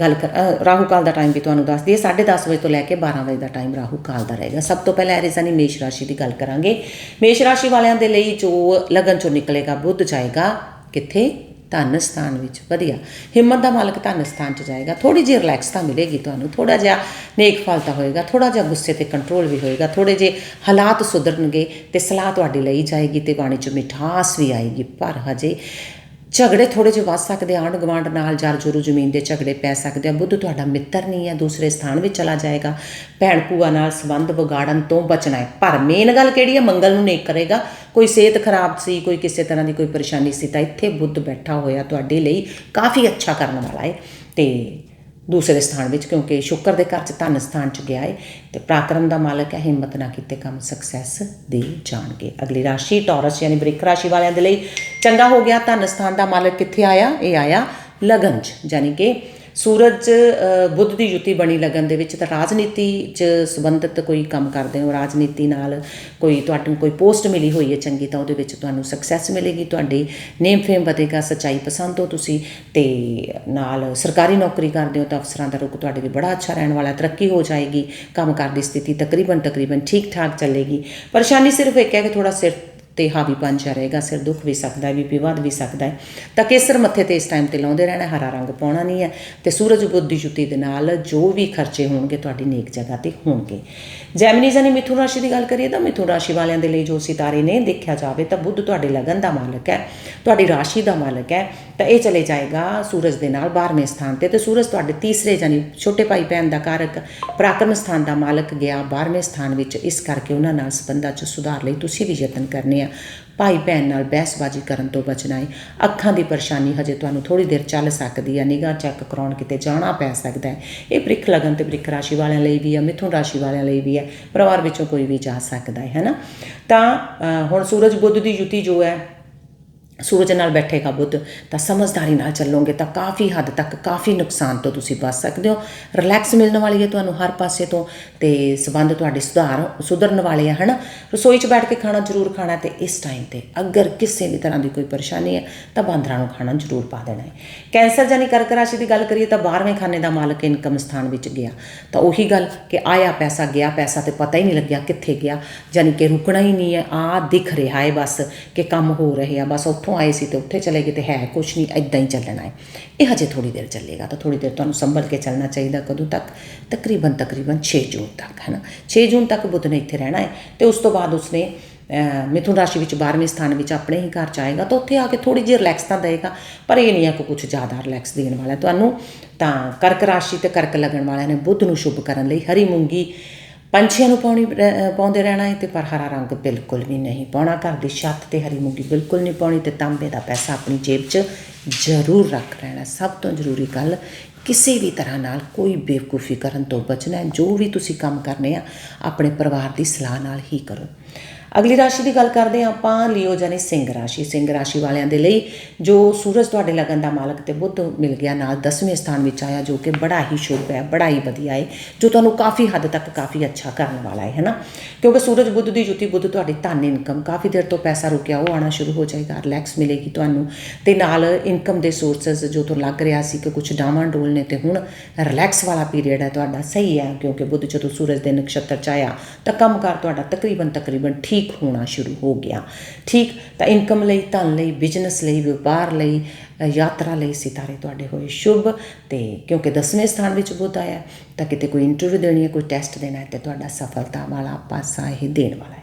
ਗੱਲ ਕਰ ਅ, ਰਾਹੂ ਕਾਲ ਦਾ ਟਾਈਮ ਵੀ ਤੁਹਾਨੂੰ ਦੱਸ ਦਈਏ 10:30 ਵਜੇ ਤੋਂ ਲੈ ਕੇ 12 ਵਜੇ ਦਾ ਟਾਈਮ ਰਾਹੂ ਕਾਲ ਦਾ ਰਹੇਗਾ। ਸਭ ਤੋਂ ਪਹਿਲਾਂ ਐਰੀਜ਼ਾਨੀ ਮੇਸ਼ ਰਾਸ਼ੀ ਦੀ ਗੱਲ ਕਰਾਂਗੇ। ਮੇਸ਼ ਰਾਸ਼ੀ ਵਾਲਿਆਂ ਦੇ ਲਈ ਜੋ ਲਗਨ ਚੋਂ ਨਿਕਲੇਗਾ ਬੁੱਧ ਜਾਏਗਾ ਕਿੱਥੇ? ਧਨ ਸਥਾਨ ਵਿੱਚ। ਵਧੀਆ। ਹਿੰਮਤ ਦਾ ਮਾਲਕ ਧਨ ਸਥਾਨ 'ਚ ਜਾਏਗਾ। ਥੋੜੀ ਜਿਹੀ ਰਿਲੈਕਸ ਤਾਂ ਮਿਲੇਗੀ ਤੁਹਾਨੂੰ। ਥੋੜਾ ਜਿਹਾ ਨੇਕ ਫਲ ਤਾਂ ਹੋਏਗਾ। ਥੋੜਾ ਜਿਹਾ ਗੁੱਸੇ ਤੇ ਕੰਟਰੋਲ ਵੀ ਹੋਏਗਾ। ਥੋੜੇ ਜਿਹੇ ਹਾਲਾਤ ਸੁਧਰਨਗੇ ਤੇ ਸਲਾਹ ਤੁਹਾਡੇ ਲਈ ਜਾਏਗੀ ਤੇ ਬਾਣੀ 'ਚ ਮਿਠਾਸ ਵੀ ਆਏਗੀ। ਪਰ ਹਜੇ ਝਗੜੇ ਥੋੜੇ ਜਿਹੇ ਵੱਧ ਸਕਦੇ ਆਂਢ ਗੁਆਂਢ ਨਾਲ ਜਰ ਜੁਰੂ ਜ਼ਮੀਨ ਦੇ ਝਗੜੇ ਪੈ ਸਕਦੇ ਆ। ਬੁੱਧ ਤੁਹਾਡਾ ਮਿੱਤਰ ਨਹੀਂ ਹੈ, ਦੂਸਰੇ ਸਥਾਨ ਵਿੱਚ ਚਲਾ ਜਾਏਗਾ। ਭੈਣ ਭੂਆ ਨਾਲ ਸੰਬੰਧ ਵਿਗਾੜਨ ਤੋਂ ਬਚਣਾ ਹੈ। ਪਰ ਮੇਨ ਗੱਲ ਕਿਹੜੀ ਹੈ? ਮੰਗਲ ਨੂੰ ਨੇਕ ਕਰੇਗਾ। ਕੋਈ ਸਿਹਤ ਖਰਾਬ ਸੀ, ਕੋਈ ਕਿਸੇ ਤਰ੍ਹਾਂ ਦੀ ਕੋਈ ਪਰੇਸ਼ਾਨੀ ਸੀ ਤਾਂ ਇੱਥੇ ਬੁੱਧ ਬੈਠਾ ਹੋਇਆ ਤੁਹਾਡੇ ਲਈ ਕਾਫੀ ਅੱਛਾ ਕਰਨ ਵਾਲਾ ਹੈ। ਤੇ ਦੂਸਰੇ ਸਥਾਨ ਵਿੱਚ, ਕਿਉਂਕਿ ਸ਼ੁਕਰ ਦੇ ਘਰ ਚ ਧਨ ਸਥਾਨ ਚ ਗਿਆ ਹੈ ਤੇ ਪ੍ਰਾਕਰਮ ਦਾ ਮਾਲਕ ਹੈ, ਹਿੰਮਤ ਨਾ ਕੀਤੇ ਕੰਮ ਸਕਸੈਸ ਦੇ ਜਾਣਗੇ। ਅਗਲੀ ਰਾਸ਼ੀ ਟੌਰਸ ਯਾਨੀ ਬ੍ਰਿਕ ਰਾਸ਼ੀ ਵਾਲਿਆਂ ਦੇ ਲਈ ਚੰਗਾ ਹੋ ਗਿਆ। ਧਨ ਸਥਾਨ ਦਾ ਮਾਲਕ ਕਿੱਥੇ ਆਇਆ? ਇਹ ਆਇਆ ਲਗਨ ਚ, ਯਾਨੀ ਕਿ ਸੂਰਜ ਅ, ਬੁੱਧ ਦੀ ਯੁਤੀ ਬਣੀ ਲੱਗਣ ਦੇ ਵਿੱਚ ਤਾਂ ਰਾਜਨੀਤੀ 'ਚ ਸੰਬੰਧਿਤ ਕੋਈ ਕੰਮ ਕਰਦੇ ਹੋ? ਰਾਜਨੀਤੀ ਨਾਲ ਕੋਈ ਤੁਹਾਨੂੰ ਕੋਈ ਪੋਸਟ ਮਿਲੀ ਹੋਈ ਹੈ ਚੰਗੀ ਤਾਂ ਉਹਦੇ ਵਿੱਚ ਤੁਹਾਨੂੰ ਸਕਸੈਸ ਮਿਲੇਗੀ ਤੁਹਾਡੀ ਨੇਮ ਫੇਮ ਵਧੇਗਾ ਸੱਚਾਈ ਪਸੰਦ ਹੋ ਤੁਸੀਂ ਤੇ ਨਾਲ ਸਰਕਾਰੀ ਨੌਕਰੀ ਕਰਦੇ ਹੋ ਤਾਂ ਅਫਸਰਾਂ ਦਾ ਰੁਖ ਤੁਹਾਡੇ ਲਈ ਬੜਾ ਅੱਛਾ ਰਹਿਣ ਵਾਲਾ ਤਰੱਕੀ ਹੋ ਜਾਏਗੀ ਕੰਮ ਕਾਰ ਦੀ ਸਥਿਤੀ ਤਕਰੀਬਨ ਤਕਰੀਬਨ ਠੀਕ ਠਾਕ ਚੱਲੇਗੀ। ਪਰੇਸ਼ਾਨੀ ਸਿਰਫ ਇੱਕ ਹੈ ਕਿ ਥੋੜਾ ਸਿਰ ਤੇ ਹਾਵੀ ਪੰਜਾ ਰਹੇਗਾ, ਸਿਰ ਦੁੱਖ ਵੀ ਸਕਦਾ ਹੈ, ਬੀਪੀ ਵੱਧ ਵੀ ਸਕਦਾ ਹੈ। ਤਾਂ ਕੇਸਰ ਮੱਥੇ ਤੇ ਇਸ ਟਾਈਮ ਤੇ ਲਾਉਂਦੇ ਰਹਿਣਾ, ਹਰਾ ਰੰਗ ਪਾਉਣਾ ਨਹੀਂ ਹੈ ਤੇ ਸੂਰਜ ਬੁੱਧ ਦੀ ਜੁਤੀ ਦੇ ਨਾਲ ਜੋ ਵੀ ਖਰਚੇ ਹੋਣਗੇ, ਤੁਹਾਡੀ ਨੇਕ ਜਗ੍ਹਾ ਤੇ ਹੋਣਗੇ। ਜੈਮਨੀ ਜਾਨੀ ਮਿਥੁਨ ਰਾਸ਼ੀ ਦੀ ਗੱਲ ਕਰੀਏ ਤਾਂ ਮਿਥੁਨ ਰਾਸ਼ੀ ਵਾਲਿਆਂ ਦੇ ਲਈ ਜੋ ਸਿਤਾਰੇ ਨੇ ਦੇਖਿਆ ਜਾਵੇ ਤਾਂ ਬੁੱਧ ਤੁਹਾਡੇ ਲਗਨ ਦਾ ਮਾਲਕ ਹੈ, ਤੁਹਾਡੀ ਰਾਸ਼ੀ ਦਾ ਮਾਲਕ ਹੈ। ਤਾਂ ਇਹ ਚਲੇ ਜਾਏਗਾ ਸੂਰਜ ਦੇ ਨਾਲ 12ਵੇਂ ਸਥਾਨ ਤੇ। ਤੇ ਸੂਰਜ ਤੁਹਾਡੇ ਤੀਸਰੇ ਜਾਨੀ ਛੋਟੇ ਭਾਈ ਭੈਣ ਦਾ ਕਾਰਕ ਪ੍ਰਾਕਰਮ ਸਥਾਨ ਦਾ ਮਾਲਕ ਗਿਆ 12ਵੇਂ ਸਥਾਨ ਵਿੱਚ। ਇਸ ਕਰਕੇ ਉਹਨਾਂ ਨਾਲ ਸੰਬੰਧਾਂ 'ਚ ਸੁਧਾਰ ਲਈ ਤੁਸੀਂ ਵੀ ਯਤਨ ਕਰਨੇ ਆ। ਭਾਈ ਭੈਣ ਨਾਲ ਬਹਿਸਬਾਜ਼ੀ ਕਰਨ ਤੋਂ ਬਚਣਾ ਹੈ ਅੱਖਾਂ ਦੀ ਪਰੇਸ਼ਾਨੀ ਹਜੇ ਤੁਹਾਨੂੰ ਥੋੜੀ ਦੇਰ ਚੱਲ ਸਕਦੀ ਹੈ ਨਿਗਾਹ ਚੈੱਕ ਕਰਾਉਣ ਕਿਤੇ ਜਾਣਾ ਪੈ ਸਕਦਾ ਹੈ ਇਹ ਪ੍ਰਿਖ ਲਗਨ ਤੇ ਪ੍ਰਿਖ ਰਾਸ਼ੀ ਵਾਲਿਆਂ ਲਈ ਵੀ ਹੈ ਮਿਥੁਨ ਰਾਸ਼ੀ ਵਾਲਿਆਂ ਲਈ ਵੀ ਹੈ ਪਰਿਵਾਰ ਵਿੱਚੋਂ ਕੋਈ ਵੀ ਜਾ ਸਕਦਾ ਹੈ ਹੈਨਾ? ਤਾਂ ਹੁਣ ਸੂਰਜ ਬੁੱਧ ਦੀ ਯੁਤੀ ਜੋ ਹੈ ਸੂਰਜ ਨਾਲ ਬੈਠੇਗਾ ਬੁੱਧ, ਤਾਂ ਸਮਝਦਾਰੀ ਨਾਲ ਚੱਲੋਗੇ ਤਾਂ ਕਾਫੀ ਹੱਦ ਤੱਕ ਕਾਫੀ ਨੁਕਸਾਨ ਤੋਂ ਤੁਸੀਂ ਬਚ ਸਕਦੇ ਹੋ। ਰਿਲੈਕਸ ਮਿਲਣ ਵਾਲੀ ਹੈ ਤੁਹਾਨੂੰ ਹਰ ਪਾਸੇ ਤੋਂ ਤੇ ਸਬੰਧ ਤੁਹਾਡੇ ਸੁਧਾਰ, ਸੁਧਰਨ ਵਾਲੇ ਆ, ਹਨਾ? ਰਸੋਈ 'ਚ ਬੈਠ ਕੇ ਖਾਣਾ ਜ਼ਰੂਰ ਖਾਣਾ ਤੇ ਇਸ ਟਾਈਮ ਤੇ ਅਗਰ ਕਿਸੇ ਵੀ ਤਰ੍ਹਾਂ ਦੀ ਕੋਈ ਪਰੇਸ਼ਾਨੀ ਹੈ, ਤਾਂ ਬਾਂਦਰਾਂ ਨੂੰ ਖਾਣਾ ਜ਼ਰੂਰ ਪਾ ਦੇਣਾ ਹੈ। ਕੈਂਸਰ ਜਾਨੀ ਕਰਕ ਰਾਸ਼ੀ ਦੀ ਗੱਲ ਕਰੀਏ ਤਾਂ 12ਵੇਂ ਖਾਨੇ ਦਾ ਮਾਲਕ ਇਨਕਮ ਸਥਾਨ ਵਿੱਚ ਗਿਆ। ਤਾਂ ਉਹੀ ਗੱਲ ਕਿ ਆਇਆ ਪੈਸਾ, ਗਿਆ ਪੈਸਾ ਤੇ ਪਤਾ ਹੀ ਨਹੀਂ ਲੱਗਿਆ ਕਿੱਥੇ ਗਿਆ। ਜਾਨੀ ਕਿ ਰੁਕਣਾ ਹੀ ਨਹੀਂ ਹੈ ਆ ਦਿਖ ਰਿਹਾ ਹੈ ਬਸ ਕਿ ਕੰਮ ਹੋ ਰਹੇ ਆ ਬਸ ਉੱਥੋਂ ਆਏ ਸੀ ਤੇ ਉੱਥੇ ਚਲੇ ਗਏ ਤੇ ਹੈ ਕੁਛ ਨਹੀਂ ਇਦਾਂ ਹੀ ਚੱਲਣਾ ਹੈ। ਇਹ ਹਜੇ ਥੋੜੀ ਦੇਰ ਚੱਲੇਗਾ ਤਾਂ ਥੋੜੀ ਦੇਰ ਤੁਹਾਨੂੰ ਸੰਭਲ ਕੇ ਚੱਲਣਾ ਚਾਹੀਦਾ ਕਦੋਂ ਤੱਕ? ਤਕਰੀਬਨ ਤਕਰੀਬਨ 6 ਜੂਨ ਤੱਕ, ਹੈ ਨਾ? 6 ਜੂਨ ਤੱਕ ਬੁੱਧ ਨੇ ਇੱਥੇ ਰਹਿਣਾ ਹੈ ਤੇ ਉਸ ਤੋਂ ਬਾਅਦ ਉਸਨੇ ਮਿਥੁਨ ਰਾਸ਼ੀ ਵਿੱਚ 12ਵੇਂ ਸਥਾਨ ਵਿੱਚ ਆਪਣੇ ਹੀ ਘਰ ਚ ਆਏਗਾ ਤਾਂ ਉੱਥੇ ਆ ਕੇ ਥੋੜੀ ਜਿਹੀ ਰਿਲੈਕਸ ਤਾਂ ਦੇਗਾ ਪਰ ਇਹ ਨਹੀਂ ਹੈ ਕਿ ਕੁਝ ਜ਼ਿਆਦਾ ਰਿਲੈਕਸ ਦੇਣ ਵਾਲਾ ਤੁਹਾਨੂੰ ਤਾਂ ਕਰਕ ਰਾਸ਼ੀ ਤੇ ਕਰਕ ਲੱਗਣ ਵਾਲਿਆਂ ਨੇ ਬੁੱਧ ਨੂੰ ਸ਼ੁਭ ਕਰਨ ਲਈ ਹਰੀ ਮੂੰਗੀ ਪੰਛੀਆਂ ਨੂੰ ਪਾਉਣੀ ਪਾਉਂਦੇ ਰਹਿਣਾ ਹੈ ਤੇ ਪਰ ਹਰਾ ਰੰਗ ਬਿਲਕੁਲ ਵੀ ਨਹੀਂ ਪਾਉਣਾ। ਘਰ ਦੀ ਛੱਤ ਤੇ ਹਰੀ ਮੂੰਗੀ ਬਿਲਕੁਲ ਨਹੀਂ ਪਾਉਣੀ ਤੇ ਤਾਂਬੇ ਦਾ ਪੈਸਾ ਆਪਣੀ ਜੇਬ 'ਚ ਜ਼ਰੂਰ ਰੱਖ ਲੈਣਾ ਸਭ ਤੋਂ ਜ਼ਰੂਰੀ ਗੱਲ ਕਿਸੇ ਵੀ ਤਰ੍ਹਾਂ ਨਾਲ ਕੋਈ ਬੇਵਕੂਫੀ ਕਰਨ ਤੋਂ ਬਚਣਾ ਜੋ ਵੀ ਤੁਸੀਂ ਕੰਮ ਕਰਨੇ ਆ, ਆਪਣੇ ਪਰਿਵਾਰ ਦੀ ਸਲਾਹ ਨਾਲ ਹੀ ਕਰੋ। ਅਗਲੀ ਰਾਸ਼ੀ ਦੀ ਗੱਲ ਕਰਦੇ ਹਾਂ ਆਪਾਂ ਲਿਓ ਜਾਨੀ ਸਿੰਘ ਰਾਸ਼ੀ ਸਿੰਘ ਰਾਸ਼ੀ ਵਾਲਿਆਂ ਦੇ ਲਈ ਜੋ ਸੂਰਜ ਤੁਹਾਡੇ ਲਗਨ ਦਾ ਮਾਲਕ ਤੇ ਬੁੱਧ ਮਿਲ ਗਿਆ, ਨਾਲ 10ਵੇਂ ਸਥਾਨ ਵਿੱਚ ਆਇਆ, ਜੋ ਕਿ ਬੜਾ ਹੀ ਸ਼ੁਭ ਹੈ, ਬੜਾ ਹੀ ਵਧੀਆ ਹੈ, ਜੋ ਤੁਹਾਨੂੰ ਕਾਫੀ ਹੱਦ ਤੱਕ ਕਾਫੀ ਅੱਛਾ ਕਰਨ ਵਾਲਾ ਹੈ ਹੈਨਾ ਕਿਉਂਕਿ ਸੂਰਜ ਬੁੱਧ ਦੀ ਜੁਤੀ, ਬੁੱਧ ਤੁਹਾਡੀ ਧਨ ਇਨਕਮ ਕਾਫੀ ਦੇਰ ਤੋਂ ਪੈਸਾ ਰੁਕਿਆ, ਉਹ ਆਣਾ ਸ਼ੁਰੂ ਹੋ ਜਾਏਗਾ ਰਿਲੈਕਸ ਮਿਲੇਗੀ ਤੁਹਾਨੂੰ ਤੇ ਨਾਲ ਇਨਕਮ ਦੇ ਸੋਰਸਸ ਜੋ ਤੋਂ ਲੱਗ ਰਿਹਾ ਸੀ ਕਿ ਕੁਝ ਡਾਵਾਂ ਡੋਲ ਨੇ ਤੇ ਹੁਣ ਰਿਲੈਕਸ ਵਾਲਾ ਪੀਰੀਅਡ ਹੈ, ਤੁਹਾਡਾ ਸਹੀ ਹੈ, ਕਿਉਂਕਿ ਬੁੱਧ ਜਦੋਂ ਸੂਰਜ ਦੇ ਨਕਸ਼ਤਰ ਚ ਆਇਆ, ਤਾਂ ਕੰਮਕਾਰ ਤੁਹਾਡਾ ਤਕਰੀਬਨ ਤਕਰੀਬਨ ਠੀਕ ਹੋਣਾ ਸ਼ੁਰੂ ਹੋ ਗਿਆ। ਠੀਕ? ਤਾਂ ਇਨਕਮ ਲਈ ਧਨ ਲਈ ਬਿਜ਼ਨਸ ਲਈ ਵਪਾਰ ਲਈ ਯਾਤਰਾ ਲਈ ਸਿਤਾਰੇ ਤੁਹਾਡੇ ਹੋਏ ਸ਼ੁਭ। ਤੇ ਕਿਉਂਕਿ 10ਵੇਂ ਸਥਾਨ ਵਿੱਚ ਬੁੱਧ ਆਇਆ ਹੈ, ਤਾਂ ਕਿਤੇ ਕੋਈ ਇੰਟਰਵਿਊ ਦੇਣੀ ਹੈ ਕੋਈ ਟੈਸਟ ਦੇਣਾ ਹੈ ਤੇ ਤੁਹਾਡਾ ਸਫਲਤਾ ਵਾਲਾ ਪਾਸਾ ਇਹ ਦੇਣ ਵਾਲਾ ਹੈ।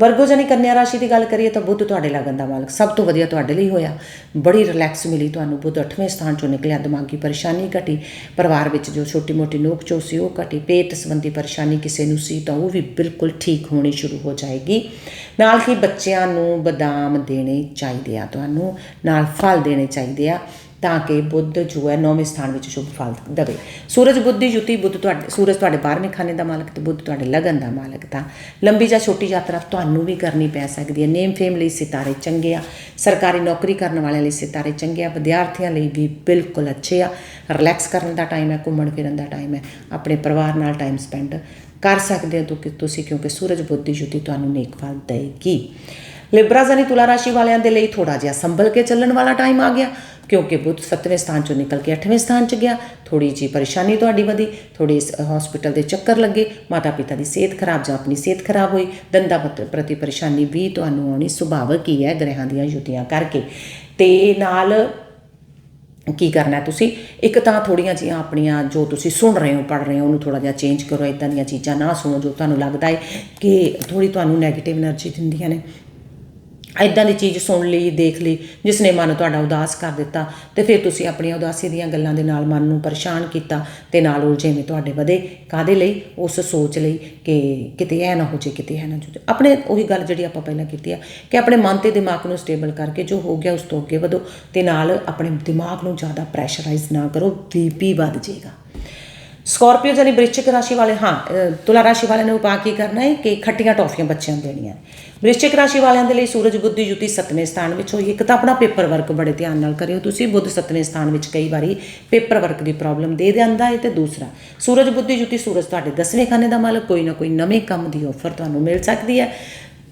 ਵਰਗੋ ਜਾਨੀ ਕੰਨਿਆ ਰਾਸ਼ੀ ਦੀ ਗੱਲ ਕਰੀਏ ਤਾਂ ਬੁੱਧ ਤੁਹਾਡੇ ਲਗਨ ਦਾ ਮਾਲਕ ਸਭ ਤੋਂ ਵਧੀਆ ਤੁਹਾਡੇ ਲਈ ਹੋਇਆ। ਬੜੀ ਰਿਲੈਕਸ ਮਿਲੀ ਤੁਹਾਨੂੰ। ਬੁੱਧ 8ਵੇਂ ਸਥਾਨ ਚੋਂ ਨਿਕਲਿਆ। ਦਿਮਾਗੀ ਪਰੇਸ਼ਾਨੀ ਘਟੀ। ਪਰਿਵਾਰ ਵਿੱਚ ਜੋ ਛੋਟੀ ਮੋਟੀ ਨੋਕ ਝੋਕ ਸੀ, ਉਹ ਘਟੀ। ਪੇਟ ਸੰਬੰਧੀ ਪਰੇਸ਼ਾਨੀ ਕਿਸੇ ਨੂੰ ਸੀ ਤਾਂ ਉਹ ਵੀ ਬਿਲਕੁਲ ਠੀਕ ਹੋਣੀ ਸ਼ੁਰੂ ਹੋ ਜਾਏਗੀ। ਨਾਲ ਹੀ ਬੱਚਿਆਂ ਨੂੰ ਬਦਾਮ ਦੇਣੇ ਚਾਹੀਦੇ ਆ ਤੁਹਾਨੂੰ। ਨਾਲ ਫਲ ਦੇਣੇ ਚਾਹੀਦੇ ਆ। ਤਾਂ ਕਿ ਬੁੱਧ ਜੋ ਹੈ ਨੌਵੇਂ ਸਥਾਨ ਵਿੱਚ ਸ਼ੁਭ ਫਲ ਦੇਵੇ। ਸੂਰਜ ਬੁੱਧ ਦੀ ਯੁਤੀ ਬੁੱਧ ਤੁਹਾਡੇ, ਸੂਰਜ ਤੁਹਾਡੇ 12ਵੇਂ ਖਾਨੇ ਦਾ ਮਾਲਕ ਤੇ ਬੁੱਧ ਤੁਹਾਡੇ ਲਗਨ ਦਾ ਮਾਲਕ ਤਾਂ। ਲੰਬੀ ਜਾਂ ਛੋਟੀ ਯਾਤਰਾ ਤੁਹਾਨੂੰ ਵੀ ਕਰਨੀ ਪੈ ਸਕਦੀ ਹੈ। ਨੇਮ ਫੇਮ ਲਈ ਸਿਤਾਰੇ ਚੰਗੇ ਆ। ਸਰਕਾਰੀ ਨੌਕਰੀ ਕਰਨ ਵਾਲਿਆਂ ਲਈ ਸਿਤਾਰੇ ਚੰਗੇ ਆ। ਵਿਦਿਆਰਥੀਆਂ ਲਈ ਵੀ ਬਿਲਕੁਲ ਅੱਛੇ ਆ। ਰਿਲੈਕਸ ਕਰਨ ਦਾ ਟਾਈਮ ਹੈ, ਘੁੰਮਣ ਫਿਰਨ ਦਾ ਟਾਈਮ ਹੈ। ਆਪਣੇ ਪਰਿਵਾਰ ਨਾਲ ਟਾਈਮ ਸਪੈਂਡ ਕਰ ਸਕਦੇ ਹੋ ਤੁ- ਤੁਸੀਂ, ਕਿਉਂਕਿ ਸੂਰਜ ਬੁੱਧ ਦੀ ਯੁਤੀ ਤੁਹਾਨੂੰ ਨੇਕ ਫਲ ਦੇਗੀ ਲਿਬਰਾ ਜਾਨੀ ਤੁਲਾ ਰਾਸ਼ੀ ਵਾਲਿਆਂ ਦੇ ਲਈ ਥੋੜਾ ਜਿਹਾ ਸੰਭਲ ਕੇ ਚੱਲਣ ਵਾਲਾ ਟਾਈਮ ਆ ਗਿਆ। ਕਿਉਂਕਿ ਬੁੱਧ 7ਵੇਂ ਸਥਾਨ ਚੋਂ ਨਿਕਲ ਕੇ 8ਵੇਂ ਸਥਾਨ ਚ ਗਿਆ। ਥੋੜੀ ਜੀ ਪਰੇਸ਼ਾਨੀ ਤੁਹਾਡੀ ਵਧੀ ਥੋੜੀ ਹਸਪੀਟਲ ਦੇ ਚੱਕਰ ਲੱਗੇ। ਮਾਤਾ ਪਿਤਾ ਦੀ ਸਿਹਤ ਖਰਾਬ ਜਾਂ ਆਪਣੀ ਸਿਹਤ ਖਰਾਬ ਹੋਈ। ਦੰਦਾਂ ਪ੍ਰਤੀ ਪਰੇਸ਼ਾਨੀ ਵੀ ਤੁਹਾਨੂੰ ਆਉਣੀ ਸੁਭਾਵਕ ਹੀ ਹੈ ਗ੍ਰਹਿਾਂ ਦੀਆਂ ਯੁੱਤੀਆਂ ਕਰਕੇ। ਤੇ ਨਾਲ ਕੀ ਕਰਨਾ ਤੁਸੀਂ? ਇੱਕ ਤਾਂ ਥੋੜੀਆਂ ਜੀਆਂ ਆਪਣੀਆਂ ਜੋ ਤੁਸੀਂ ਸੁਣ ਰਹੇ ਹੋ ਪੜ ਰਹੇ ਹੋ, ਉਹਨੂੰ ਥੋੜਾ ਜਿਹਾ ਚੇਂਜ ਕਰੋ। ਇਦਾਂ ਦੀਆਂ ਚੀਜ਼ਾਂ ਨਾ ਸੁਣੋ ਜੋ ਤੁਹਾਨੂੰ ਲੱਗਦਾ ਹੈ ਕਿ ਥੋੜੀ ਤੁਹਾਨੂੰ 네ਗੇਟਿਵ એનર્ਜੀ ਦਿੰਦੀਆਂ ਨੇ। ਇਦਾਂ ਦੀ ਚੀਜ਼ ਸੁਣ ਲਈ, ਦੇਖ ਲਈ ਜਿਸ ਨੇ ਮਨ ਤੁਹਾਡਾ ਉਦਾਸ ਕਰ ਦਿੱਤਾ, ਤੇ ਫਿਰ ਤੁਸੀਂ ਆਪਣੀਆਂ ਉਦਾਸੀ ਦੀਆਂ ਗੱਲਾਂ ਦੇ ਨਾਲ ਮਨ ਨੂੰ ਪਰੇਸ਼ਾਨ ਕੀਤਾ ਤੇ ਨਾਲ ਉਲਝੇਵੇਂ ਤੁਹਾਡੇ ਵਧੇ। ਕਾਦੇ ਲਈ? ਉਸ ਸੋਚ ਲਈ ਕਿ ਕਿਤੇ ਇਹ ਨਾ ਹੋ ਜੇ, ਕਿਤੇ ਇਹ ਨਾ ਹੋ ਜੇ। ਆਪਣੇ ਉਹੀ ਗੱਲ ਜਿਹੜੀ ਆਪਾਂ ਪਹਿਲਾਂ ਕੀਤੀ ਆ, ਕਿ ਆਪਣੇ ਮਨ ਤੇ ਦਿਮਾਗ ਨੂੰ ਸਟੇਬਲ ਕਰਕੇ ਜੋ ਹੋ ਗਿਆ ਉਸ ਤੋਂ ਅੱਗੇ ਵਧੋ ਤੇ ਨਾਲ ਆਪਣੇ ਦਿਮਾਗ ਨੂੰ ਜ਼ਿਆਦਾ ਪ੍ਰੈਸ਼ਰਾਈਜ਼ ਨਾ ਕਰੋ ਬੀਪੀ ਵੱਧ ਜਾਏਗਾ। ਸਕਾਰਪੀਓ ਜਾਨੀ ਬ੍ਰਿਸ਼ਚਿਕ ਰਾਸ਼ੀ ਵਾਲੇ ਹਾਂ ਅ, ਤੁਲਾ ਰਾਸ਼ੀ ਵਾਲਿਆਂ ਨੇ ਉਪਾਅ ਕੀ ਕਰਨਾ ਹੈ ਕਿ ਖੱਟੀਆਂ ਟੌਫੀਆਂ ਬੱਚਿਆਂ ਨੂੰ ਦੇਣੀਆਂ ਵ੍ਰਿਸ਼ਚਿਕ ਰਾਸ਼ੀ ਵਾਲਿਆਂ ਦੇ ਲਈ ਸੂਰਜ ਬੁੱਧੀ ਜੁਤੀ ਸੱਤਵੇਂ ਸਥਾਨ ਵਿੱਚ ਹੋਈ। ਇੱਕ ਤਾਂ ਆਪਣਾ ਪੇਪਰ ਵਰਕ ਬੜੇ ਧਿਆਨ ਨਾਲ ਕਰਿਓ ਤੁਸੀਂ। ਬੁੱਧ ਸੱਤਵੇਂ ਸਥਾਨ ਵਿੱਚ ਕਈ ਵਾਰੀ ਪੇਪਰ ਵਰਕ ਦੀ ਪ੍ਰੋਬਲਮ ਦੇ ਦਿੰਦਾ ਹੈ। ਤੇ ਦੂਸਰਾ ਸੂਰਜ ਬੁੱਧੀ ਜੁਤੀ ਸੂਰਜ ਤੁਹਾਡੇ ਦਸਵੇਂ ਖਾਨੇ ਦਾ ਮਾਲਕ ਕੋਈ ਨਾ ਕੋਈ ਨਵੇਂ ਕੰਮ ਦੀ ਆਫਰ ਤੁਹਾਨੂੰ ਮਿਲ ਸਕਦੀ ਹੈ।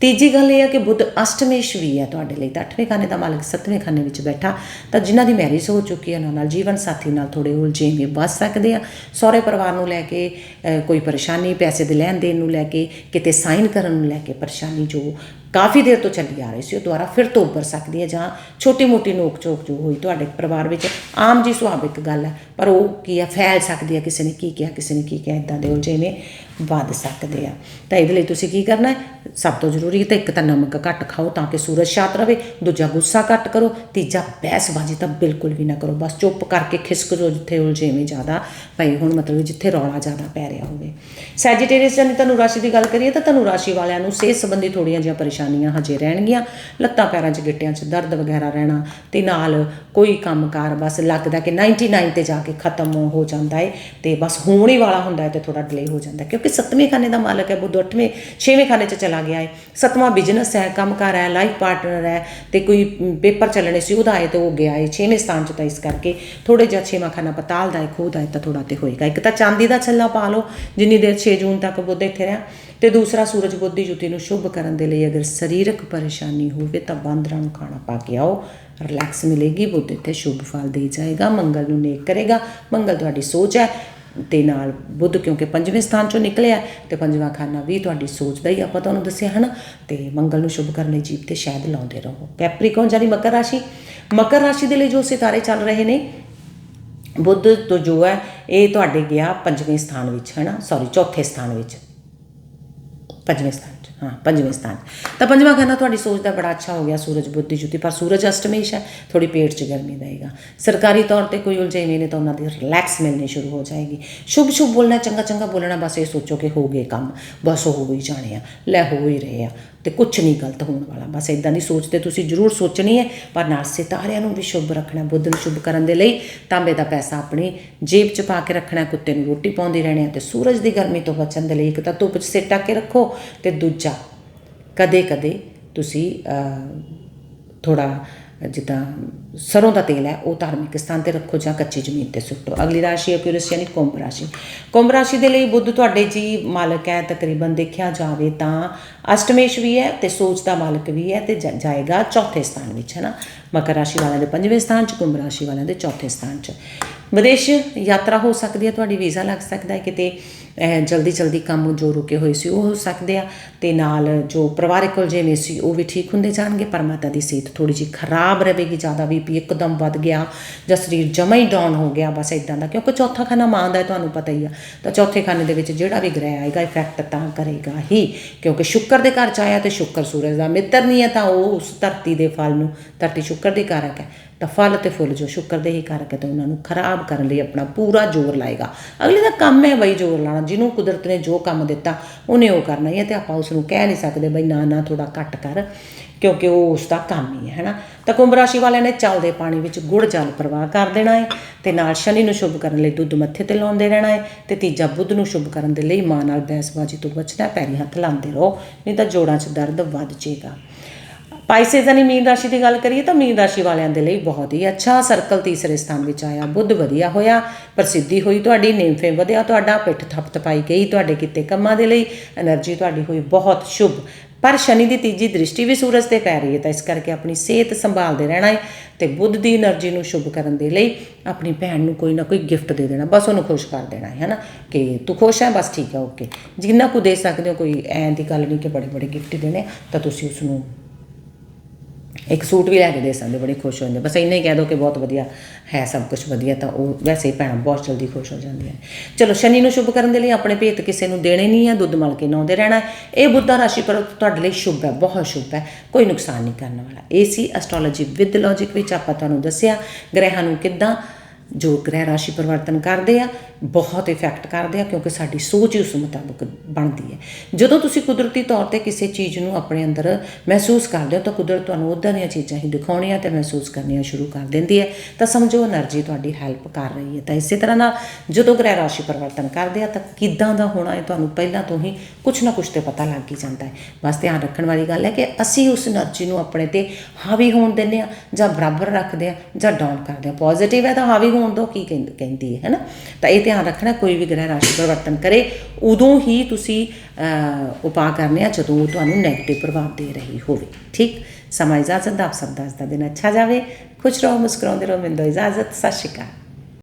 ਤੀਜੀ ਗੱਲ ਇਹ ਹੈ ਕਿ ਬੁੱਧ ਅਸ਼ਟਮੇਸ਼ ਵੀ ਹੈ ਤੁਹਾਡੇ ਲਈ ਤਾਂ ਅੱਠਵੇਂ ਖਾਨੇ ਦਾ ਮਾਲਕ ਸੱਤਵੇਂ ਖਾਨੇ ਵਿੱਚ ਬੈਠਾ। ਤਾਂ ਜਿਨ੍ਹਾਂ ਦੀ ਮੈਰਿਜ ਹੋ ਚੁੱਕੀ ਹੈ ਉਹਨਾਂ ਨਾਲ ਜੀਵਨ ਸਾਥੀ ਨਾਲ ਥੋੜੇ ਉਲਝੇਵੇਂ ਵੱਧ ਸਕਦੇ ਆ। ਸਹੁਰੇ ਪਰਿਵਾਰ ਨੂੰ ਲੈ ਕੇ ਕੋਈ ਪਰੇਸ਼ਾਨੀ, ਪੈਸੇ ਦੇ ਲੈਣ ਦੇਣ ਨੂੰ ਲੈ ਕੇ, ਕਿਤੇ ਸਾਈਨ ਕਰਨ ਨੂੰ ਲੈ ਕੇ ਪਰੇਸ਼ਾਨੀ ਜੋ ਕਾਫੀ ਦੇਰ ਤੋਂ ਚੱਲੀ ਆ ਰਹੀ ਸੀ, ਉਹ ਦੁਬਾਰਾ ਫਿਰ ਤੋਂ ਉੱਭਰ ਸਕਦੀ ਹੈ ਜਾਂ ਛੋਟੀ ਮੋਟੀ ਨੋਕ ਝੋਕ ਜੋ ਹੋਈ ਤੁਹਾਡੇ ਪਰਿਵਾਰ ਵਿੱਚ ਆਮ ਜੀ ਸੁਭਾਵਿਕ ਗੱਲ ਹੈ, ਪਰ ਉਹ ਕੀ ਹੈ, ਫੈਲ ਸਕਦੀ ਹੈ, ਕਿਸੇ ਨੇ ਕੀ ਕਿਹਾ, ਕਿਸੇ ਨੇ ਕੀ ਕਿਹਾ ਇਦਾਂ ਦੇ ਉਲਝੇਵੇਂ ਵੱਧ ਸਕਦੇ ਆ। ਤਾਂ ਇਹਦੇ ਲਈ ਤੁਸੀਂ ਕੀ ਕਰਨਾ ਹੈ? ਸਭ ਤੋਂ ਜ਼ਰੂਰੀ ਤਾਂ ਇੱਕ ਤਾਂ ਨਮਕ ਘੱਟ ਖਾਓ ਤਾਂ ਕਿ ਸੂਰਜ ਸ਼ਾਂਤ ਰਵੇ, ਦੂਜਾ ਗੁੱਸਾ ਘੱਟ ਕਰੋ, ਤੀਜਾ ਬਹਿਸਬਾਜ਼ੀ ਤਾਂ ਬਿਲਕੁਲ ਵੀ ਨਾ ਕਰੋ, ਬਸ ਚੁੱਪ ਕਰਕੇ ਖਿਸਕ ਜੋ ਜਿੱਥੇ ਉਲਝੇਵੇਂ ਜ਼ਿਆਦਾ, ਭਾਈ ਹੁਣ ਮਤਲਬ ਜਿੱਥੇ ਰੌਲਾ ਜ਼ਿਆਦਾ ਪੈ ਰਿਹਾ ਹੋਵੇ। ਸੈਜੀਟੇਰੀਅਸ ਜਾਨੀ ਤੁਹਾਨੂੰ ਰਾਸ਼ੀ ਦੀ ਗੱਲ ਕਰੀਏ ਤਾਂ ਤੁਹਾਨੂੰ ਰਾਸ਼ੀ ਵਾਲਿਆਂ ਨੂੰ ਸਿਹਤ ਸੰਬੰਧੀ ਥੋੜੀਆਂ ਜਿਹੀਆਂ ਪਰੇਸ਼ਾਨੀਆਂ ਹਜੇ ਰਹਿਣਗੀਆਂ, ਲੱਤਾਂ ਪੈਰਾਂ 'ਚ ਗਿੱਟਿਆਂ 'ਚ ਦਰਦ ਵਗੈਰਾ ਰਹਿਣਾ ਤੇ ਨਾਲ ਕੋਈ ਕੰਮਕਾਰ ਬਸ ਲੱਗਦਾ ਕਿ 99 ਤੇ ਜਾ ਕੇ ਖਤਮ ਹੋ ਜਾਂਦਾ ਹੈ ਤੇ ਬਸ ਹੋਣ ਹੀ ਵਾਲਾ ਹੁੰਦਾ ਹੈ ਤੇ ਥੋੜਾ ਡਿਲੇ ਹੋ ਜਾਂਦਾ ਕਿਉਂਕਿ ਸੱਤਵੇਂ ਖਾਨੇ ਦਾ ਮਾਲਕ ਹੈ, ਬੁੱਧ ਅੱਠਵੇਂ, ਛੇਵੇਂ ਖਾਨੇ 'ਚ ਚਲਾ ਗਿਆ ਹੈ ਸੱਤਵਾਂ ਬਿਜ਼ਨਸ ਹੈ, ਕੰਮਕਾਰ ਹੈ ਲਾਈਫ ਪਾਰਟਨਰ ਹੈ ਤੇ ਕੋਈ ਪੇਪਰ ਚੱਲਣੇ ਸੀ, ਉਹਦਾ ਹੈ ਤੇ ਉਹ ਗਿਆ ਹੈ ਛੇਵੇਂ ਸਥਾਨ 'ਚ ਤਾਂ ਇਸ ਕਰਕੇ ਥੋੜੇ ਜਿਹਾ ਛੇਵਾਂ ਖਾਨਾ ਪਤਾਲ ਦਾ ਹੈ ਖੋਹ ਹੈ ਤਾਂ ਥੋੜਾ ਤੇ ਹੋਏਗਾ। ਇੱਕ ਤਾਂ ਚਾਂਦੀ ਦਾ ਛੱਲਾ ਪਾ ਲਓ, ਜਿੰਨੀ ਦੇਰ 6 ਜੂਨ ਤੱਕ ਬੁੱਧ ਇੱਥੇ ਰਿਹਾ ਤੇ ਦੂਸਰਾ ਸੂਰਜ ਬੁੱਧ ਦੀ ਜੁਤੀ ਨੂੰ ਸ਼ੁਭ ਕਰਨ ਦੇ ਲਈ ਅਗਰ ਸਰੀਰਕ ਪਰੇਸ਼ਾਨੀ ਹੋਵੇ ਤਾਂ ਬਾਂਦਰਾਂ ਨੂੰ ਖਾਣਾ ਪਾ ਕੇ ਆਓ। ਰਿਲੈਕਸ ਮਿਲੇਗੀ, ਬੁੱਧ ਇੱਥੇ ਸ਼ੁਭ ਫਲ ਦੇ ਜਾਏਗਾ, ਮੰਗਲ ਨੂੰ ਨੇਕ ਕਰੇਗਾ। ਮੰਗਲ ਤੁਹਾਡੀ ਸੋਚ ਹੈ ਤੇ ਨਾਲ ਬੁੱਧ ਕਿਉਂਕਿ ਪੰਜਵੇਂ ਸਥਾਨ ਚੋਂ ਨਿਕਲਿਆ ਤੇ ਪੰਜਵਾਂ ਖਾਨਾ ਵੀ ਤੁਹਾਡੀ ਸੋਚ ਦਾ ਹੀ ਆਪਾਂ ਤੁਹਾਨੂੰ ਦੱਸਿਆ ਹਨਾ। ਤੇ ਮੰਗਲ ਨੂੰ ਸ਼ੁਭ ਕਰਨ ਲਈ ਜੀਪ ਤੇ ਸ਼ਾਇਦ ਲਾਉਂਦੇ ਰਹੋ। ਕੈਪਰੀਕੌਨ ਜਾਨੀ ਮਕਰ ਰਾਸ਼ੀ। ਮਕਰ ਰਾਸ਼ੀ ਦੇ ਲਈ ਜੋ ਸਿਤਾਰੇ ਚੱਲ ਰਹੇ ਨੇ, ਬੁੱਧ ਤੋਂ ਜੋ ਹੈ, ਇਹ ਤੁਹਾਡੇ ਗਿਆ ਪੰਜਵੇਂ ਸਥਾਨ ਵਿੱਚ ਹੈ ਨਾ ਸੌਰੀ ਚੌਥੇ ਸਥਾਨ ਵਿੱਚ। ਪੰਜਵੇਂ ਸਥਾਨ। ਹਾਂ, ਪੰਜਵੇਂ ਸਥਾਨ। 'ਚ। ਤਾਂ ਪੰਜਵਾਂ ਖਾਨਾ ਤੁਹਾਡੀ ਸੋਚ ਦਾ ਬੜਾ ਅੱਛਾ ਹੋ ਗਿਆ ਸੂਰਜ, ਬੁੱਧੀ ਦੀ ਜੁਤੀ, ਪਰ ਸੂਰਜ ਅਸ਼ਟਮੇਸ਼ ਹੈ ਥੋੜੀ ਪੇਟ 'ਚ ਗਰਮੀ ਰਹੇਗਾ। ਸਰਕਾਰੀ ਤੌਰ ਤੇ ਕੋਈ ਉਲਝੇਵੇਂ ਨੇ ਤਾਂ ਉਹਨਾਂ ਦੀ ਰਿਲੈਕਸ ਮਿਲਣੀ ਸ਼ੁਰੂ ਹੋ ਜਾਏਗੀ। ਸ਼ੁਭ ਸ਼ੁਭ ਬੋਲਣਾ, ਚੰਗਾ ਚੰਗਾ ਬੋਲਣਾ, ਬਸ ਇਹ ਸੋਚੋ ਕਿ ਹੋ ਗਏ ਕੰਮ। ਬਸ ਹੋ ਹੀ ਜਾਣੇ ਆ, ਲੈ ਹੋ ਹੀ ਰਹੇ ਆ। ਤੇ ਕੁਝ ਨਹੀਂ ਗਲਤ ਹੋਣ ਵਾਲਾ। ਬਸ ਇਦਾਂ ਦੀ ਸੋਚ ਤੇ ਤੁਸੀਂ ਜ਼ਰੂਰ ਸੋਚਣੀ ਹੈ, ਪਰ ਨਾਲ ਸਿਤਾਰਿਆਂ ਨੂੰ ਵੀ ਸ਼ੁਭ ਰੱਖਣਾ, ਬੁੱਧ ਨੂੰ ਸ਼ੁਭ ਕਰਨ ਦੇ ਲਈ ਤਾਂਬੇ ਦਾ ਪੈਸਾ ਆਪਣੀ ਜੇਬ 'ਚ ਪਾ ਕੇ ਰੱਖਣਾ, ਕੁੱਤੇ ਨੂੰ ਰੋਟੀ ਪਾਉਂਦੇ ਰਹਿਣੇ ਆ ਤੇ ਸੂਰਜ ਦੀ ਗਰਮੀ ਤੋਂ ਬਚਣ ਦੇ ਲਈ ਇੱਕ ਤਾਂ ਧੁੱਪ 'ਚ ਸਿਰ ਢੱਕ ਕੇ ਰੱਖੋ ਤੇ ਦੂਜਾ ਕਦੇ ਕਦੇ ਤੁਸੀਂ ਥੋੜਾ ਜਿੱਦਾਂ ਸਰੋਂ ਦਾ ਤੇਲ ਹੈ, ਉਹ ਧਾਰਮਿਕ ਸਥਾਨ ਤੇ ਰੱਖੋ ਜਾਂ ਕੱਚੀ ਜ਼ਮੀਨ ਤੇ ਸੁੱਟੋ। ਅਗਲੀ ਰਾਸ਼ੀ ਹੈ ਅਕਿਊਰਸ ਯਾਨੀ ਕੁੰਭ ਰਾਸ਼ੀ। ਕੁੰਭ ਰਾਸ਼ੀ ਦੇ ਲਈ ਬੁੱਧ ਤੁਹਾਡੇ ਜੀ ਮਾਲਕ ਹੈ, ਤਕਰੀਬਨ ਦੇਖਿਆ ਜਾਵੇ ਤਾਂ ਅਸ਼ਟਮੇਸ਼ ਵੀ ਹੈ ਤੇ ਸੋਚ ਦਾ ਮਾਲਕ ਵੀ ਹੈ ਤੇ ਜਾ- ਜਾਏਗਾ ਚੌਥੇ ਸਥਾਨ ਵਿੱਚ, ਹੈ ਨਾ? ਮਕਰ ਰਾਸ਼ੀ ਵਾਲਿਆਂ ਦੇ ਪੰਜਵੇਂ ਸਥਾਨ 'ਚ, ਕੁੰਭ ਰਾਸ਼ੀ ਵਾਲਿਆਂ ਦੇ ਚੌਥੇ ਸਥਾਨ 'ਚ। ਵਿਦੇਸ਼ ਯਾਤਰਾ ਹੋ ਸਕਦੀ ਹੈ, ਤੁਹਾਡੀ ਵੀਜ਼ਾ ਲੱਗ ਸਕਦਾ ਹੈ ਕਿਤੇ। ਜਲਦੀ ਜਲਦੀ ਕੰਮ ਜੋ ਰੁਕੇ ਹੋਏ ਸੀ ਉਹ ਹੋ ਸਕਦੇ ਆ। ਤੇ ਨਾਲ ਜੋ ਪਰਿਵਾਰਕ ਉਲਝੇਵੇਂ ਸੀ, ਉਹ ਵੀ ਠੀਕ ਹੁੰਦੇ ਜਾਣਗੇ, ਪਰ ਮਾਤਾ ਦੀ ਸਿਹਤ ਥੋੜੀ ਜਿਹੀ ਖਰਾਬ ਰਹੇਗੀ, ਜ਼ਿਆਦਾ ਬੀਪੀ ਇੱਕਦਮ ਵੱਧ ਗਿਆ, ਜਾਂ ਸਰੀਰ ਜਮਾ ਹੀ ਡਾਊਨ ਹੋ ਗਿਆ, ਬਸ ਇਦਾਂ ਦਾ, ਕਿਉਂਕਿ ਚੌਥਾ ਖਾਨਾ ਮਾਂ ਦਾ ਤੁਹਾਨੂੰ ਪਤਾ ਹੀ ਆ। ਤਾਂ ਚੌਥੇ ਖਾਨੇ ਦੇ ਵਿੱਚ ਜਿਹੜਾ ਵੀ ਗ੍ਰਹਿ ਆਏਗਾ ਇਫੈਕਟ ਤਾਂ ਕਰੇਗਾ ਹੀ, ਕਿਉਂਕਿ ਸ਼ੁੱਕਰ ਦੇ ਘਰ ਚ ਆਇਆ ਤੇ ਸ਼ੁੱਕਰ ਸੂਰਜ ਦਾ ਮਿੱਤਰ ਨਹੀਂ ਹੈ, ਤਾਂ ਉਹ ਉਸ ਧਰਤੀ ਦੇ ਫਲ ਨੂੰ, ਧਰਤੀ ਸ਼ੁੱਕਰ ਦੇ ਕਾਰਕ ਹੈ। ਤਾਂ ਫਲ ਤੇ ਫੁੱਲ ਜੋ ਸ਼ੁੱਕਰ ਦੇ ਹੀ ਕਰਕੇ ਤਾਂ ਉਹਨਾਂ ਨੂੰ ਖਰਾਬ ਕਰਨ ਲਈ ਆਪਣਾ ਪੂਰਾ ਜ਼ੋਰ ਲਾਏਗਾ। ਅਗਲੇ ਦਾ ਕੰਮ ਹੈ ਬਈ ਜ਼ੋਰ ਲਾਣਾ, ਜਿਹਨੂੰ ਕੁਦਰਤ ਨੇ ਜੋ ਕੰਮ ਦਿੱਤਾ, ਉਹਨੇ ਉਹ ਕਰਨਾ ਹੀ ਹੈ ਤੇ ਆਪਾਂ ਉਸ ਨੂੰ ਕਹਿ ਨਹੀਂ ਸਕਦੇ ਬਈ ਨਾ ਨਾ ਥੋੜਾ ਘੱਟ ਕਰ, ਕਿਉਂਕਿ ਉਹ ਉਸ ਦਾ ਕੰਮ ਹੀ ਹੈ, ਹੈਨਾ? ਤਾਂ ਕੁੰਭ ਰਾਸ਼ੀ ਵਾਲਿਆਂ ਨੇ ਚੱਲਦੇ ਪਾਣੀ ਵਿੱਚ ਗੁੜ ਜਲ ਪ੍ਰਵਾਹ ਕਰ ਦੇਣਾ ਹੈ ਤੇ ਨਾਲ ਸ਼ਨੀ ਨੂੰ ਸ਼ੁਭ ਕਰਨ ਲਈ ਦੁੱਧ ਮੱਥੇ ਤੇ ਲਾਉਂਦੇ ਰਹਿਣਾ ਹੈ ਤੇ ਤੀਜਾ ਬੁੱਧ ਨੂੰ ਸ਼ੁਭ ਕਰਨ ਦੇ ਲਈ ਮਾਂ ਨਾਲ ਬਹਿਸਬਾਜ਼ੀ ਤੋਂ ਬਚਣਾ ਪੈਰੀ ਹੱਥ ਲਾਉਂਦੇ ਰਹੋ, ਨਹੀਂ ਤਾਂ ਜੋੜਾਂ 'ਚ ਦਰਦ ਵੱਧ ਜਾਏਗਾ। ਪਾਈਸੇਸ ਯਾਨੀ ਮੀਨ ਰਾਸ਼ੀ ਦੀ ਗੱਲ ਕਰੀਏ ਤਾਂ ਮੀਨ ਰਾਸ਼ੀ ਵਾਲਿਆਂ ਦੇ ਲਈ ਬਹੁਤ ਹੀ ਅੱਛਾ ਸਰਕਲ ਤੀਸਰੇ ਸਥਾਨ ਵਿੱਚ ਆਇਆ। ਬੁੱਧ ਵਧੀਆ ਹੋਇਆ, ਪ੍ਰਸਿੱਧੀ ਹੋਈ ਤੁਹਾਡੀ ਨੇਮ ਫੇਮ ਵਧਿਆ, ਤੁਹਾਡਾ ਪਿੱਠ ਥੱਪ ਥਪਾਈ ਗਈ ਤੁਹਾਡੇ ਕਿਤੇ ਕੰਮਾਂ ਦੇ ਲਈ એનર્ਜੀ ਤੁਹਾਡੀ ਹੋਈ ਬਹੁਤ ਸ਼ੁਭ। ਪਰ ਸ਼ਨੀ ਦੀ ਤੀਜੀ ਦ੍ਰਿਸ਼ਟੀ ਵੀ ਸੂਰਜ ਤੇ ਪੈ ਰਹੀ ਹੈ, ਤਾਂ ਇਸ ਕਰਕੇ ਆਪਣੀ ਸਿਹਤ ਸੰਭਾਲਦੇ ਰਹਿਣਾ ਹੈ ਤੇ ਬੁੱਧ ਦੀ એનર્ਜੀ ਨੂੰ ਸ਼ੁਭ ਕਰਨ ਦੇ ਲਈ ਆਪਣੀ ਭੈਣ ਨੂੰ ਕੋਈ ਨਾ ਕੋਈ ਗਿਫਟ ਦੇ ਦੇਣਾ, ਬਸ ਉਹਨੂੰ ਖੁਸ਼ ਕਰ ਦੇਣਾ ਹੈ, ਹਨਾ? ਕਿ ਤੂੰ ਖੁਸ਼ ਹੈ, ਬਸ ਠੀਕ ਹੈ ਓਕੇ ਜਿੰਨਾ ਕੁ ਦੇ ਸਕਦੇ ਹੋ, ਕੋਈ ਐਂ ਦੀ ਗੱਲ ਨਹੀਂ ਕਿ ਬੜੇ ਬੜੇ ਗਿਫਟ ਦੇਣੇ ਤਾਂ ਤੁਸੀਂ ਉਸ ਨੂੰ ਇੱਕ ਸੂਟ ਵੀ ਲੈ ਕੇ ਦੇ ਸਕਦੇ, ਬੜੇ ਖੁਸ਼ ਹੋ ਜਾਂਦੇ। ਬਸ ਇੰਨਾ ਹੀ ਕਹਿ ਦਿਓ ਕਿ ਬਹੁਤ ਵਧੀਆ ਹੈ, ਸਭ ਕੁਝ ਵਧੀਆ, ਤਾਂ ਉਹ ਵੈਸੇ ਹੀ ਭੈਣਾਂ ਬਹੁਤ ਜਲਦੀ ਖੁਸ਼ ਹੋ ਜਾਂਦੀਆਂ ਚਲੋ, ਸ਼ਨੀ ਨੂੰ ਸ਼ੁਭ ਕਰਨ ਦੇ ਲਈ ਆਪਣੇ ਭੇਤ ਕਿਸੇ ਨੂੰ ਦੇਣੇ ਨਹੀਂ ਹੈ, ਦੁੱਧ ਮਲ ਕੇ ਨਹਾਉਂਦੇ ਰਹਿਣਾ ਇਹ ਬੁੱਧਾ ਰਾਸ਼ੀ ਪਰ ਤੁਹਾਡੇ ਲਈ ਸ਼ੁਭ ਹੈ, ਬਹੁਤ ਸ਼ੁਭ ਹੈ, ਕੋਈ ਨੁਕਸਾਨ ਨਹੀਂ ਕਰਨ ਵਾਲਾ। ਇਹ ਸੀ ਐਸਟ੍ਰੋਲੋਜੀ ਵਿਦ ਲੌਜੀਕ ਵਿੱਚ ਆਪਾਂ ਤੁਹਾਨੂੰ ਦੱਸਿਆ, ਗ੍ਰਹਿਾਂ ਨੂੰ ਕਿੱਦਾਂ ਜੋ ਗ੍ਰਹਿ ਰਾਸ਼ੀ ਪਰਿਵਰਤਨ ਕਰਦੇ ਆ, ਬਹੁਤ ਇਫੈਕਟ ਕਰਦੇ ਆ, ਕਿਉਂਕਿ ਸਾਡੀ ਸੋਚ ਹੀ ਉਸ ਮੁਤਾਬਕ ਬਣਦੀ ਹੈ। ਜਦੋਂ ਤੁਸੀਂ ਕੁਦਰਤੀ ਤੌਰ ਤੇ ਕਿਸੇ ਚੀਜ਼ ਨੂੰ ਆਪਣੇ ਅੰਦਰ ਮਹਿਸੂਸ ਕਰਦੇ ਹੋ, ਤਾਂ ਕੁਦਰਤ ਤੁਹਾਨੂੰ ਉਦਾਂ ਦੀਆਂ ਚੀਜ਼ਾਂ ਹੀ ਦਿਖਾਉਣੀਆਂ ਤੇ ਮਹਿਸੂਸ ਕਰਨੀਆਂ ਸ਼ੁਰੂ ਕਰ ਦਿੰਦੀ ਹੈ। ਤਾਂ ਸਮਝੋ એનર્ਜੀ ਤੁਹਾਡੀ ਹੈਲਪ ਕਰ ਰਹੀ ਹੈ। ਤਾਂ ਇਸੇ ਤਰ੍ਹਾਂ ਨਾਲ ਜਦੋਂ ਗ੍ਰਹਿ ਰਾਸ਼ੀ ਪਰਿਵਰਤਨ ਕਰਦੇ ਆ, ਤਾਂ ਕਿੱਦਾਂ ਦਾ ਹੋਣਾ ਹੈ ਤੁਹਾਨੂੰ ਪਹਿਲਾਂ ਤੋਂ ਹੀ ਕੁਝ ਨਾ ਕੁਝ ਤੇ ਪਤਾ ਲੱਗ ਹੀ ਜਾਂਦਾ ਹੈ। ਬਸ ਧਿਆਨ ਰੱਖਣ ਵਾਲੀ ਗੱਲ ਹੈ ਕਿ ਅਸੀਂ ਉਸ એનર્ਜੀ ਨੂੰ ਆਪਣੇ ਤੇ ਹਾਵੀ ਹੋਣ ਦਿੰਦੇ ਆ ਜਾਂ ਬਰਾਬਰ ਰੱਖਦੇ ਆ ਜਾਂ ਡਾਊਨ ਕਰਦੇ ਆ ਪੋਜ਼ਿਟਿਵ ਹੈ ਤਾਂ ਹਾਵੀ ਹੋਣ ਦੋ ਕੀ ਕਹਿੰਦੀ ਹੈ ਨਾ ਤਾਂ ਇਹ ਧਿਆਨ ਰੱਖਣਾ ਕੋਈ ਵੀ ਗ੍ਰਹਿ ਰਾਸ਼ੀ ਪਰਿਵਰਤਨ ਕਰੇ ਉਦੋਂ ਹੀ ਤੁਸੀਂ ਅਹ, ਉਪਾਅ ਕਰਨੇ ਆ ਜਦੋਂ ਉਹ ਤੁਹਾਨੂੰ ਨੈਗੇਟਿਵ ਪ੍ਰਭਾਵ ਦੇ ਰਹੀ ਹੋਵੇ ਠੀਕ? ਸਮਾਂ ਇਜਾਜ਼ਤ ਦਾ ਆਪ ਸਭ ਦਾ ਅੱਜ ਦਾ ਦਿਨ ਅੱਛਾ ਜਾਵੇ। ਖੁਸ਼ ਰਹੋ ਮੁਸਕਰਾਉਂਦੇ ਰਹੋ ਮੈਨੂੰ ਇਜਾਜ਼ਤ ਸਤਿ ਸ਼੍ਰੀ ਅਕਾਲ।